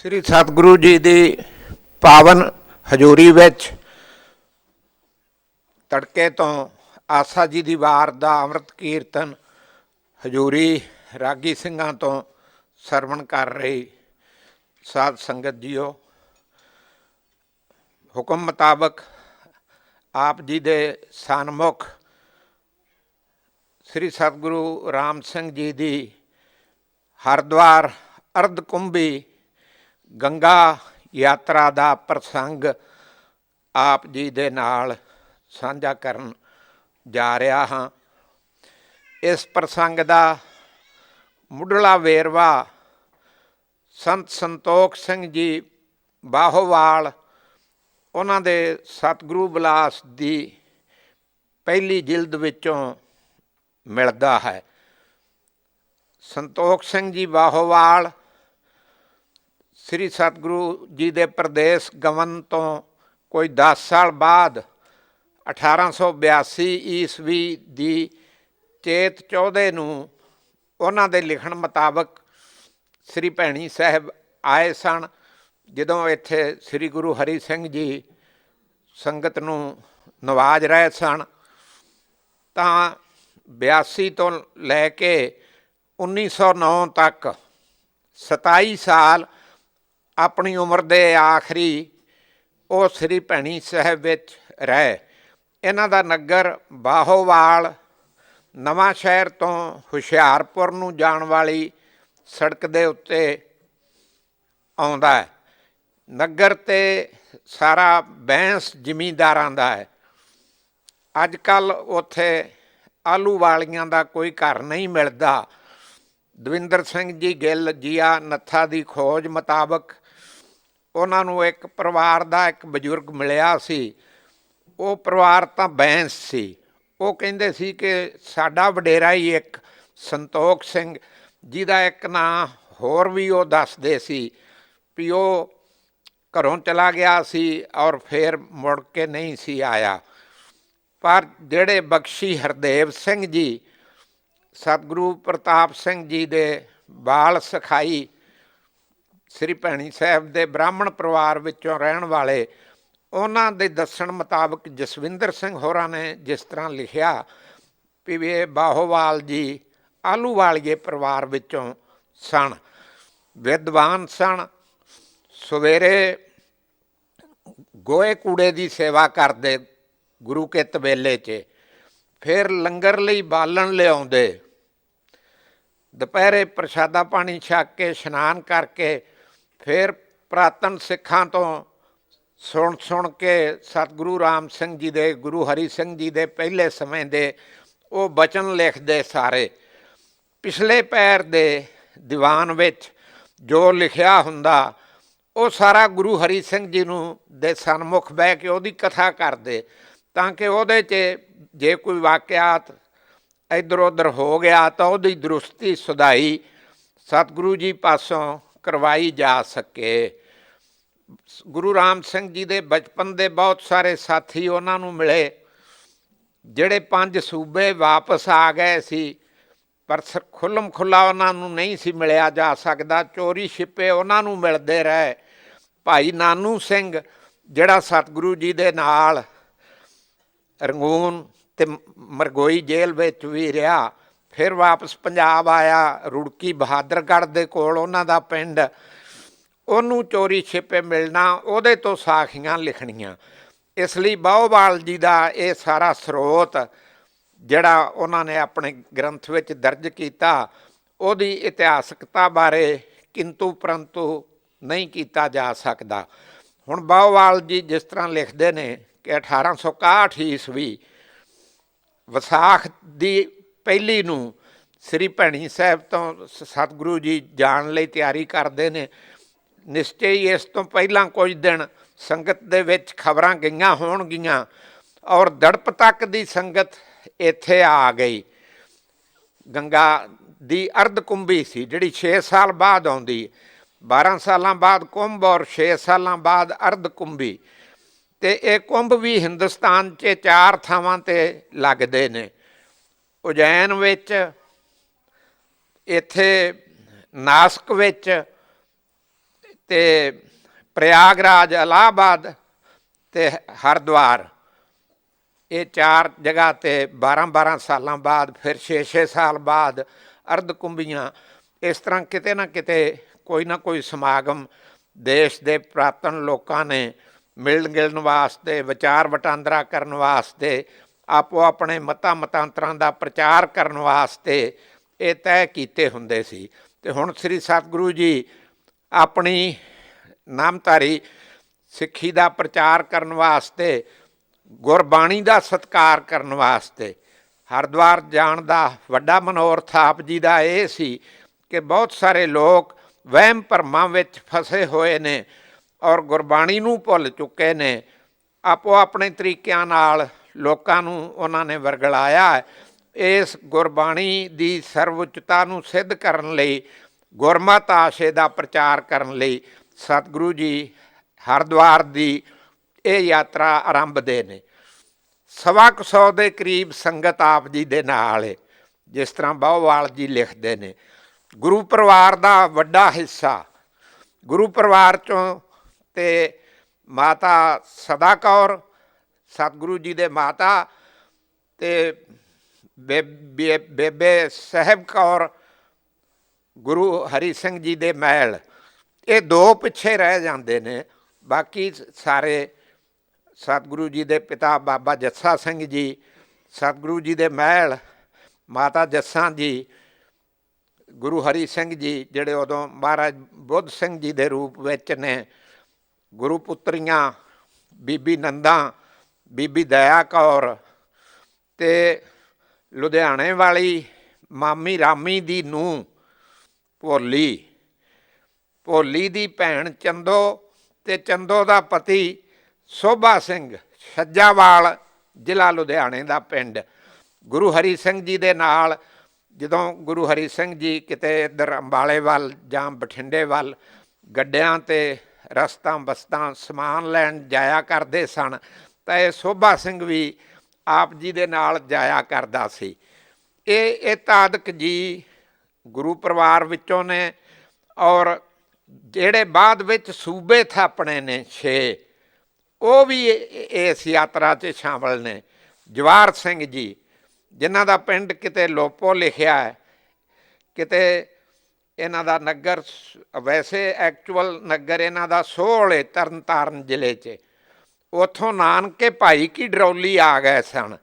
ਸ੍ਰੀ ਸਤਿਗੁਰੂ ਜੀ ਦੀ ਪਾਵਨ ਹਜ਼ੂਰੀ ਵਿੱਚ ਤੜਕੇ ਤੋਂ ਆਸਾ ਜੀ ਦੀ ਵਾਰ ਦਾ ਅੰਮ੍ਰਿਤ ਕੀਰਤਨ ਹਜ਼ੂਰੀ ਰਾਗੀ ਸਿੰਘਾਂ ਤੋਂ ਸਰਵਣ ਕਰ ਰਹੀ ਸਾਧ ਸੰਗਤ ਜੀਓ। ਹੁਕਮ ਮੁਤਾਬਕ ਆਪ ਜੀ ਦੇ ਸਨਮੁਖ ਸ੍ਰੀ ਸਤਿਗੁਰੂ ਰਾਮ ਸਿੰਘ ਜੀ ਦੀ ਹਰਿਦੁਆਰ ਅਰਧ ਕੁੰਭੀ ਗੰਗਾ ਯਾਤਰਾ ਦਾ ਪ੍ਰਸੰਗ ਆਪ ਜੀ ਦੇ ਨਾਲ ਸਾਂਝਾ ਕਰਨ ਜਾ ਰਿਹਾ ਹਾਂ। ਇਸ ਪ੍ਰਸੰਗ ਦਾ ਮੁੱਢਲਾ ਵੇਰਵਾ ਸੰਤ ਸੰਤੋਖ ਸਿੰਘ ਜੀ ਬਾਹੋਵਾਲ, ਉਹਨਾਂ ਦੇ ਸਤਿਗੁਰੂ ਬਿਲਾਸ ਦੀ ਪਹਿਲੀ ਜਿਲਦ ਵਿੱਚੋਂ ਮਿਲਦਾ ਹੈ। ਸੰਤੋਖ ਸਿੰਘ ਜੀ ਬਾਹੋਵਾਲ ਸ੍ਰੀ ਸਤਿਗੁਰੂ ਜੀ ਦੇ ਪ੍ਰਦੇਸ਼ ਗਮਨ ਤੋਂ ਕੋਈ 10 ਸਾਲ ਬਾਅਦ 1882 ਈਸਵੀ ਦੀ ਚੇਤ 14 ਨੂੰ ਉਹਨਾਂ ਦੇ ਲਿਖਣ ਮੁਤਾਬਕ ਸ੍ਰੀ ਭੈਣੀ ਸਾਹਿਬ ਆਏ ਸਨ, ਜਦੋਂ ਇੱਥੇ ਸ੍ਰੀ ਗੁਰੂ ਹਰੀ ਸਿੰਘ ਜੀ ਸੰਗਤ ਨੂੰ ਨਵਾਜ ਰਹੇ ਸਨ। ਤਾਂ 82 ਤੋਂ ਲੈ ਕੇ 1909 ਤੱਕ 27 ਸਾਲ ਆਪਣੀ ਉਮਰ ਦੇ ਆਖਰੀ, ਉਹ ਸ੍ਰੀ ਭੈਣੀ ਸਾਹਿਬ ਵਿੱਚ ਰਹੇ। ਇਹਨਾਂ ਦਾ ਨਗਰ ਬਾਹੋਵਾਲ, ਨਵਾਂ ਸ਼ਹਿਰ ਤੋਂ ਹੁਸ਼ਿਆਰਪੁਰ ਨੂੰ ਜਾਣ ਵਾਲੀ ਸੜਕ ਦੇ ਉੱਤੇ ਆਉਂਦਾ ਹੈ। ਨਗਰ ਤੇ ਸਾਰਾ ਬੈਂਸ ਜ਼ਿਮੀਂਦਾਰਾਂ ਦਾ ਹੈ। ਅੱਜ ਕੱਲ ਉੱਥੇ ਆਲੂ ਵਾਲੀਆਂ ਦਾ ਕੋਈ ਘਰ ਨਹੀਂ ਮਿਲਦਾ। ਦਵਿੰਦਰ ਸਿੰਘ ਜੀ ਗਿੱਲ, ਜੀਆ ਨੱਥਾ ਦੀ ਖੋਜ ਮੁਤਾਬਕ ਉਹਨਾਂ ਨੂੰ ਇੱਕ ਪਰਿਵਾਰ ਦਾ ਇੱਕ ਬਜ਼ੁਰਗ ਮਿਲਿਆ ਸੀ। ਉਹ ਪਰਿਵਾਰ ਤਾਂ ਬੈਂਸ ਸੀ। ਉਹ ਕਹਿੰਦੇ ਸੀ ਕਿ ਸਾਡਾ ਵਡੇਰਾ ਹੀ ਇੱਕ ਸੰਤੋਖ ਸਿੰਘ, ਜਿਹਦਾ ਇੱਕ ਨਾਂ ਹੋਰ ਵੀ ਉਹ ਦੱਸਦੇ ਸੀ ਵੀ ਉਹ ਘਰੋਂ ਚਲਾ ਗਿਆ ਸੀ ਔਰ ਫਿਰ ਮੁੜ ਕੇ ਨਹੀਂ ਸੀ ਆਇਆ। ਪਰ ਜਿਹੜੇ ਬਖਸ਼ੀ ਹਰਦੇਵ ਸਿੰਘ ਜੀ, ਸਤਿਗੁਰੂ ਪ੍ਰਤਾਪ ਸਿੰਘ ਜੀ ਦੇ ਬਾਲ ਸਖਾਈ ਸ੍ਰੀ ਭੈਣੀ ਸਾਹਿਬ ਦੇ ਬ੍ਰਾਹਮਣ ਪਰਿਵਾਰ ਵਿੱਚੋਂ ਰਹਿਣ ਵਾਲੇ, ਉਹਨਾਂ ਦੇ ਦੱਸਣ ਮੁਤਾਬਕ ਜਸਵਿੰਦਰ ਸਿੰਘ ਹੋਰਾਂ ਨੇ ਜਿਸ ਤਰ੍ਹਾਂ ਲਿਖਿਆ ਵੀ ਬਾਹੋਵਾਲ ਜੀ ਆਲੂਵਾਲੀਏ ਪਰਿਵਾਰ ਵਿੱਚੋਂ ਸਨ, ਵਿਦਵਾਨ ਸਨ। ਸਵੇਰੇ ਗੋਏ ਕੂੜੇ ਦੀ ਸੇਵਾ ਕਰਦੇ ਗੁਰੂ ਕੇ ਤਬੇਲੇ 'ਚ ਫਿਰ ਲੰਗਰ ਲਈ ਬਾਲਣ ਲਿਆਉਂਦੇ। ਦੁਪਹਿਰੇ ਪ੍ਰਸ਼ਾਦਾ ਪਾਣੀ ਛਕ ਕੇ, ਇਸ਼ਨਾਨ ਕਰਕੇ ਫਿਰ ਪ੍ਰਾਤਨ ਸਿੱਖਾਂ ਤੋਂ ਸੁਣ ਸੁਣ ਕੇ ਸਤਿਗੁਰੂ ਰਾਮ ਸਿੰਘ ਜੀ ਦੇ, ਗੁਰੂ ਹਰੀ ਸਿੰਘ ਜੀ ਦੇ ਪਹਿਲੇ ਸਮੇਂ ਦੇ ਉਹ ਬਚਨ ਲਿਖਦੇ ਸਾਰੇ। ਪਿਛਲੇ ਪੈਰ ਦੇ ਦੀਵਾਨ ਵਿੱਚ ਜੋ ਲਿਖਿਆ ਹੁੰਦਾ, ਉਹ ਸਾਰਾ ਗੁਰੂ ਹਰੀ ਸਿੰਘ ਜੀ ਨੂੰ ਦੇ ਸਨਮੁਖ ਬਹਿ ਕੇ ਉਹਦੀ ਕਥਾ ਕਰਦੇ, ਤਾਂ ਕਿ ਉਹਦੇ 'ਚ ਜੇ ਕੋਈ ਵਾਕਿਆਤ ਇਧਰ ਉਧਰ ਹੋ ਗਿਆ ਤਾਂ ਉਹਦੀ ਦਰੁਸਤੀ ਸੁਧਾਈ। ਸਤਿਗੁਰੂ ਜੀ ਪਾਸੋਂ ਕਰਵਾਈ ਜਾ ਸਕੇ। ਗੁਰੂ ਰਾਮ ਸਿੰਘ ਜੀ ਦੇ ਬਚਪਨ ਦੇ ਬਹੁਤ ਸਾਰੇ ਸਾਥੀ ਉਹਨਾਂ ਨੂੰ ਮਿਲੇ, ਜਿਹੜੇ ਪੰਜ ਸੂਬੇ ਵਾਪਸ ਆ ਗਏ ਸੀ, ਪਰ ਖੁੱਲਮ ਖੁੱਲਾ ਉਹਨਾਂ ਨੂੰ ਨਹੀਂ ਸੀ ਮਿਲਿਆ ਜਾ ਸਕਦਾ। ਚੋਰੀ ਛਿਪੇ ਉਹਨਾਂ ਨੂੰ ਮਿਲਦੇ ਰਹੇ। ਭਾਈ ਨਾਨੂ ਸਿੰਘ, ਜਿਹੜਾ ਸਤਿਗੁਰੂ ਜੀ ਦੇ ਨਾਲ ਰੰਗੂਨ ਤੇ ਮਰਗੋਈ ਜੇਲ੍ਹ ਵਿੱਚ ਵੀ ਰਿਹਾ ਫਿਰ ਵਾਪਸ ਪੰਜਾਬ ਆਇਆ, ਰੁੜਕੀ ਬਹਾਦਰਗੜ੍ਹ ਦੇ ਕੋਲ, ਉਹਨਾਂ ਦਾ ਪਿੰਡ। ਉਹਨੂੰ ਚੋਰੀ ਛਿਪੇ ਮਿਲਣਾ, ਉਹਦੇ ਤੋਂ ਸਾਖੀਆਂ ਲਿਖਣੀਆਂ। ਇਸ ਲਈ ਬਾਹੋਵਾਲ ਜੀ ਦਾ ਇਹ ਸਾਰਾ ਸਰੋਤ, ਜਿਹੜਾ ਉਹਨਾਂ ਨੇ ਆਪਣੇ ਗ੍ਰੰਥ ਵਿੱਚ ਦਰਜ ਕੀਤਾ, ਉਹਦੀ ਇਤਿਹਾਸਕਤਾ ਬਾਰੇ ਕਿੰਤੂ ਪਰੰਤੂ ਨਹੀਂ ਕੀਤਾ ਜਾ ਸਕਦਾ। ਹੁਣ ਬਾਹੋਵਾਲ ਜੀ ਜਿਸ ਤਰ੍ਹਾਂ ਲਿਖਦੇ ਨੇ ਕਿ 1861 ਈਸਵੀ, ਵਿਸਾਖ ਦੀ ਪਹਿਲੀ ਨੂੰ ਸ੍ਰੀ ਭੈਣੀ ਸਾਹਿਬ ਤੋਂ ਸਤਿਗੁਰੂ ਜੀ ਜਾਣ ਲਈ ਤਿਆਰੀ ਕਰਦੇ ਨੇ। ਨਿਸ਼ਚੈ ਹੀ ਇਸ ਤੋਂ ਪਹਿਲਾਂ ਕੁਝ ਦਿਨ ਸੰਗਤ ਦੇ ਵਿੱਚ ਖਬਰਾਂ ਗਈਆਂ ਹੋਣਗੀਆਂ ਔਰ ਦੜਪ ਤੱਕ ਦੀ ਸੰਗਤ ਇੱਥੇ ਆ ਗਈ। ਗੰਗਾ ਦੀ ਅਰਧ ਕੁੰਭੀ ਸੀ, ਜਿਹੜੀ 6 ਸਾਲ ਬਾਅਦ ਆਉਂਦੀ। 12 ਸਾਲਾਂ ਬਾਅਦ ਕੁੰਭ ਔਰ 6 ਸਾਲਾਂ ਬਾਅਦ ਅਰਧ ਕੁੰਭੀ। ਤੇ ਇਹ ਕੁੰਭ ਵੀ ਹਿੰਦੁਸਤਾਨ 'ਚ ਚਾਰ ਥਾਵਾਂ ਤੇ ਲੱਗਦੇ ਨੇ। ਉਜੈਨ ਵਿੱਚ, ਇੱਥੇ ਨਾਸਕ ਵਿੱਚ ਤੇ ਪ੍ਰਯਾਗਰਾਜ ਇਲਾਹਾਬਾਦ ਤੇ ਹਰਿਦੁਆਰ। ਇਹ ਚਾਰ ਜਗ੍ਹਾ ਤੇ 12-12 ਸਾਲਾਂ ਬਾਅਦ, ਫਿਰ 6-6 ਸਾਲ ਬਾਅਦ ਅਰਧ ਕੁੰਭੀਆਂ, ਇਸ ਤਰ੍ਹਾਂ ਕਿਤੇ ਨਾ ਕਿਤੇ ਕੋਈ ਨਾ ਕੋਈ ਸਮਾਗਮ ਦੇਸ਼ ਦੇ ਪ੍ਰਾਤਨ ਲੋਕਾਂ ਨੇ ਮਿਲਣ ਗਿਲਣ ਵਾਸਤੇ, ਵਿਚਾਰ ਵਟਾਂਦਰਾ ਕਰਨ ਵਾਸਤੇ ਆਪੋ ਆਪਣੇ ਮਤਾਂ ਮਤਾਂਤਰਾਂ ਦਾ ਪ੍ਰਚਾਰ ਕਰਨ ਵਾਸਤੇ ਇਹ ਤੈਅ ਕੀਤੇ ਹੁੰਦੇ ਸੀ। ਤੇ ਹੁਣ ਸ੍ਰੀ ਸਤਿਗੁਰੂ ਜੀ ਆਪਣੀ ਨਾਮਧਾਰੀ ਸਿੱਖੀ ਦਾ ਪ੍ਰਚਾਰ ਕਰਨ ਵਾਸਤੇ, ਗੁਰਬਾਣੀ ਦਾ ਸਤਕਾਰ ਕਰਨ ਵਾਸਤੇ, ਹਰਿਦੁਆਰ ਜਾਣ ਦਾ ਵੱਡਾ ਮਨੋਰਥ ਆਪ ਜੀ ਦਾ ਇਹ ਸੀ ਕਿ ਬਹੁਤ ਸਾਰੇ ਲੋਕ ਵਹਿਮ ਭਰਮਾਂ ਵਿੱਚ ਫਸੇ ਹੋਏ ਨੇ ਔਰ ਗੁਰਬਾਣੀ ਨੂੰ ਭੁੱਲ ਚੁੱਕੇ ਨੇ। ਆਪੋ ਆਪਣੇ ਤਰੀਕਿਆਂ ਨਾਲ ਲੋਕਾਂ ਨੂੰ ਉਹਨਾਂ ਨੇ ਵਰਗਲਾਇਆ। ਇਸ ਗੁਰਬਾਣੀ ਦੀ ਸਰਵਉੱਚਤਾ ਨੂੰ ਸਿੱਧ ਕਰਨ ਲਈ, ਗੁਰਮਤ ਆਸ਼ੇ ਦਾ ਪ੍ਰਚਾਰ ਕਰਨ ਲਈ ਸਤਿਗੁਰੂ ਜੀ ਹਰਿਦੁਆਰ ਦੀ ਇਹ ਯਾਤਰਾ ਆਰੰਭਦੇ ਨੇ। ਸਵਾ ਕੁ ਸੌ ਦੇ ਕਰੀਬ ਸੰਗਤ ਆਪ ਜੀ ਦੇ ਨਾਲ ਹੈ ਜਿਸ ਤਰ੍ਹਾਂ ਬਹੁਵਾਲ ਜੀ ਲਿਖਦੇ ਨੇ। ਗੁਰੂ ਪਰਿਵਾਰ ਦਾ ਵੱਡਾ ਹਿੱਸਾ, ਗੁਰੂ ਪਰਿਵਾਰ ਚੋਂ ਤੇ ਮਾਤਾ ਸਦਾ ਕੌਰ ਸਤਿਗੁਰੂ ਜੀ ਦੇ ਮਾਤਾ ਤੇ ਬੇਬੇ ਬੇਬੇ ਸਾਹਿਬ ਕੌਰ, ਗੁਰੂ ਹਰੀ ਸਿੰਘ ਜੀ ਦੇ ਮਹਿਲ। ਇਹ ਦੋ ਪਿੱਛੇ ਰਹਿ ਜਾਂਦੇ ਨੇ। ਬਾਕੀ ਸਾਰੇ ਸਤਿਗੁਰੂ ਜੀ ਦੇ ਪਿਤਾ ਬਾਬਾ ਜੱਸਾ ਸਿੰਘ ਜੀ, ਸਤਿਗੁਰੂ ਜੀ ਦੇ ਮਹਿਲ, ਮਾਤਾ ਜੱਸਾਂ ਜੀ, ਗੁਰੂ ਹਰੀ ਸਿੰਘ ਜੀ, ਜਿਹੜੇ ਉਦੋਂ ਮਹਾਰਾਜ ਬੁੱਧ ਸਿੰਘ ਜੀ ਦੇ ਰੂਪ ਵਿੱਚ ਨੇ ਗੁਰੂ ਪੁੱਤਰੀਆਂ ਬੀਬੀ ਨੰਦਾ ਬੀਬੀ ਦਇਆ ਕੌਰ ਤੇ ਲੁਧਿਆਣੇ ਵਾਲੀ ਮਾਮੀ ਰਾਮੀ ਦੀ ਨੂੰ ਭੋਲੀ। ਭੋਲੀ ਦੀ ਭੈਣ ਚੰਦੋ ਤੇ ਚੰਦੋ ਦਾ ਪਤੀ ਸੋਭਾ ਸਿੰਘ ਛੱਜਾਵਾਲ, ਜ਼ਿਲ੍ਹਾ ਲੁਧਿਆਣੇ ਦਾ ਪਿੰਡ। ਗੁਰੂ ਹਰੀ ਸਿੰਘ ਜੀ ਦੇ ਨਾਲ ਜਦੋਂ ਗੁਰੂ ਹਰੀ ਸਿੰਘ ਜੀ ਕਿਤੇ ਇੱਧਰ ਅੰਬਾਲੇ ਵੱਲ ਜਾਂ ਬਠਿੰਡੇ ਵੱਲ ਗੱਡਿਆਂ ਤੇ ਰਸਤਾ ਬਸਤਾਂ ਸਮਾਨ ਲੈਣ ਜਾਇਆ ਕਰਦੇ ਸਨ ਤਾਂ ਇਹ ਸੋਭਾ ਸਿੰਘ ਵੀ ਆਪ ਜੀ ਦੇ ਨਾਲ ਜਾਇਆ ਕਰਦਾ ਸੀ। ਇਹ ਇਹ ਤਾਦਕ ਜੀ ਗੁਰੂ ਪਰਿਵਾਰ ਵਿੱਚੋਂ ਨੇ ਔਰ ਜਿਹੜੇ ਬਾਅਦ ਵਿੱਚ ਸੂਬੇ ਥਾਪਣੇ ਨੇ 6 ਉਹ ਵੀ ਇਸ ਯਾਤਰਾ 'ਚ ਸ਼ਾਮਲ ਨੇ। ਜਵਾਰ ਸਿੰਘ ਜੀ, ਜਿਨ੍ਹਾਂ ਦਾ ਪਿੰਡ ਕਿਤੇ ਲੋਪੋ ਲਿਖਿਆ ਹੈ, ਕਿਤੇ ਇਹਨਾਂ ਦਾ ਨਗਰ ਵੈਸੇ ਐਕਚੁਅਲ ਨਗਰ ਇਹਨਾਂ ਦਾ ਸੋਹਲੇ ਤਰਨਤਾਰਨ ਜ਼ਿਲ੍ਹੇ 'ਚ। ਉਥੋਂ ਨਾਨਕੇ ਭਾਈ ਕੀ ਡਰੌਲੀ ਆ ਗਏ ਸਨ।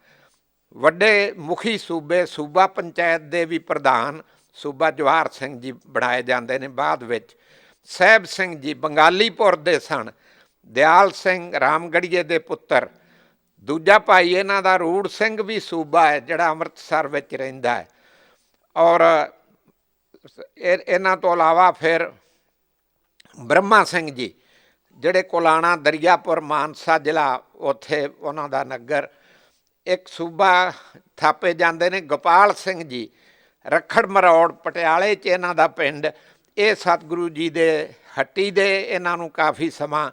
ਵੱਡੇ ਮੁਖੀ ਸੂਬੇ, ਸੂਬਾ ਪੰਚਾਇਤ ਦੇ ਵੀ ਪ੍ਰਧਾਨ ਸੂਬਾ ਜਵਾਹਰ ਸਿੰਘ ਜੀ ਬਣਾਏ ਜਾਂਦੇ ਨੇ। ਬਾਅਦ ਵਿੱਚ ਸਹਿਬ ਸਿੰਘ ਜੀ ਬੰਗਾਲੀਪੁਰ ਦੇ ਸਨ। ਦਿਆਲ ਸਿੰਘ ਰਾਮਗੜੀਏ ਦੇ ਪੁੱਤਰ। ਦੂਜਾ ਭਾਈ ਇਹਨਾਂ ਦਾ ਰੂੜ ਸਿੰਘ ਵੀ ਸੂਬਾ ਹੈ, ਜਿਹੜਾ ਅੰਮ੍ਰਿਤਸਰ ਵਿੱਚ ਰਹਿੰਦਾ ਹੈ। ਔਰ ਇਹ- ਇਹਨਾਂ ਤੋਂ ਇਲਾਵਾ ਫਿਰ ਬ੍ਰਹਮਾ ਸਿੰਘ ਜੀ ਜਿਹੜੇ ਕੋਲਾਣਾ ਦਰਿਆਪੁਰ, ਮਾਨਸਾ ਜ਼ਿਲ੍ਹਾ, ਉੱਥੇ ਉਹਨਾਂ ਦਾ ਨਗਰ। ਇੱਕ ਸੂਬਾ ਥਾਪੇ ਜਾਂਦੇ ਨੇ ਗੋਪਾਲ ਸਿੰਘ ਜੀ, ਰਖੜ ਮਰੌੜ ਪਟਿਆਲੇ 'ਚ ਇਹਨਾਂ ਦਾ ਪਿੰਡ। ਇਹ ਸਤਿਗੁਰੂ ਜੀ ਦੇ ਹੱਟੀ ਦੇ ਇਹਨਾਂ ਨੂੰ ਕਾਫੀ ਸਮਾਂ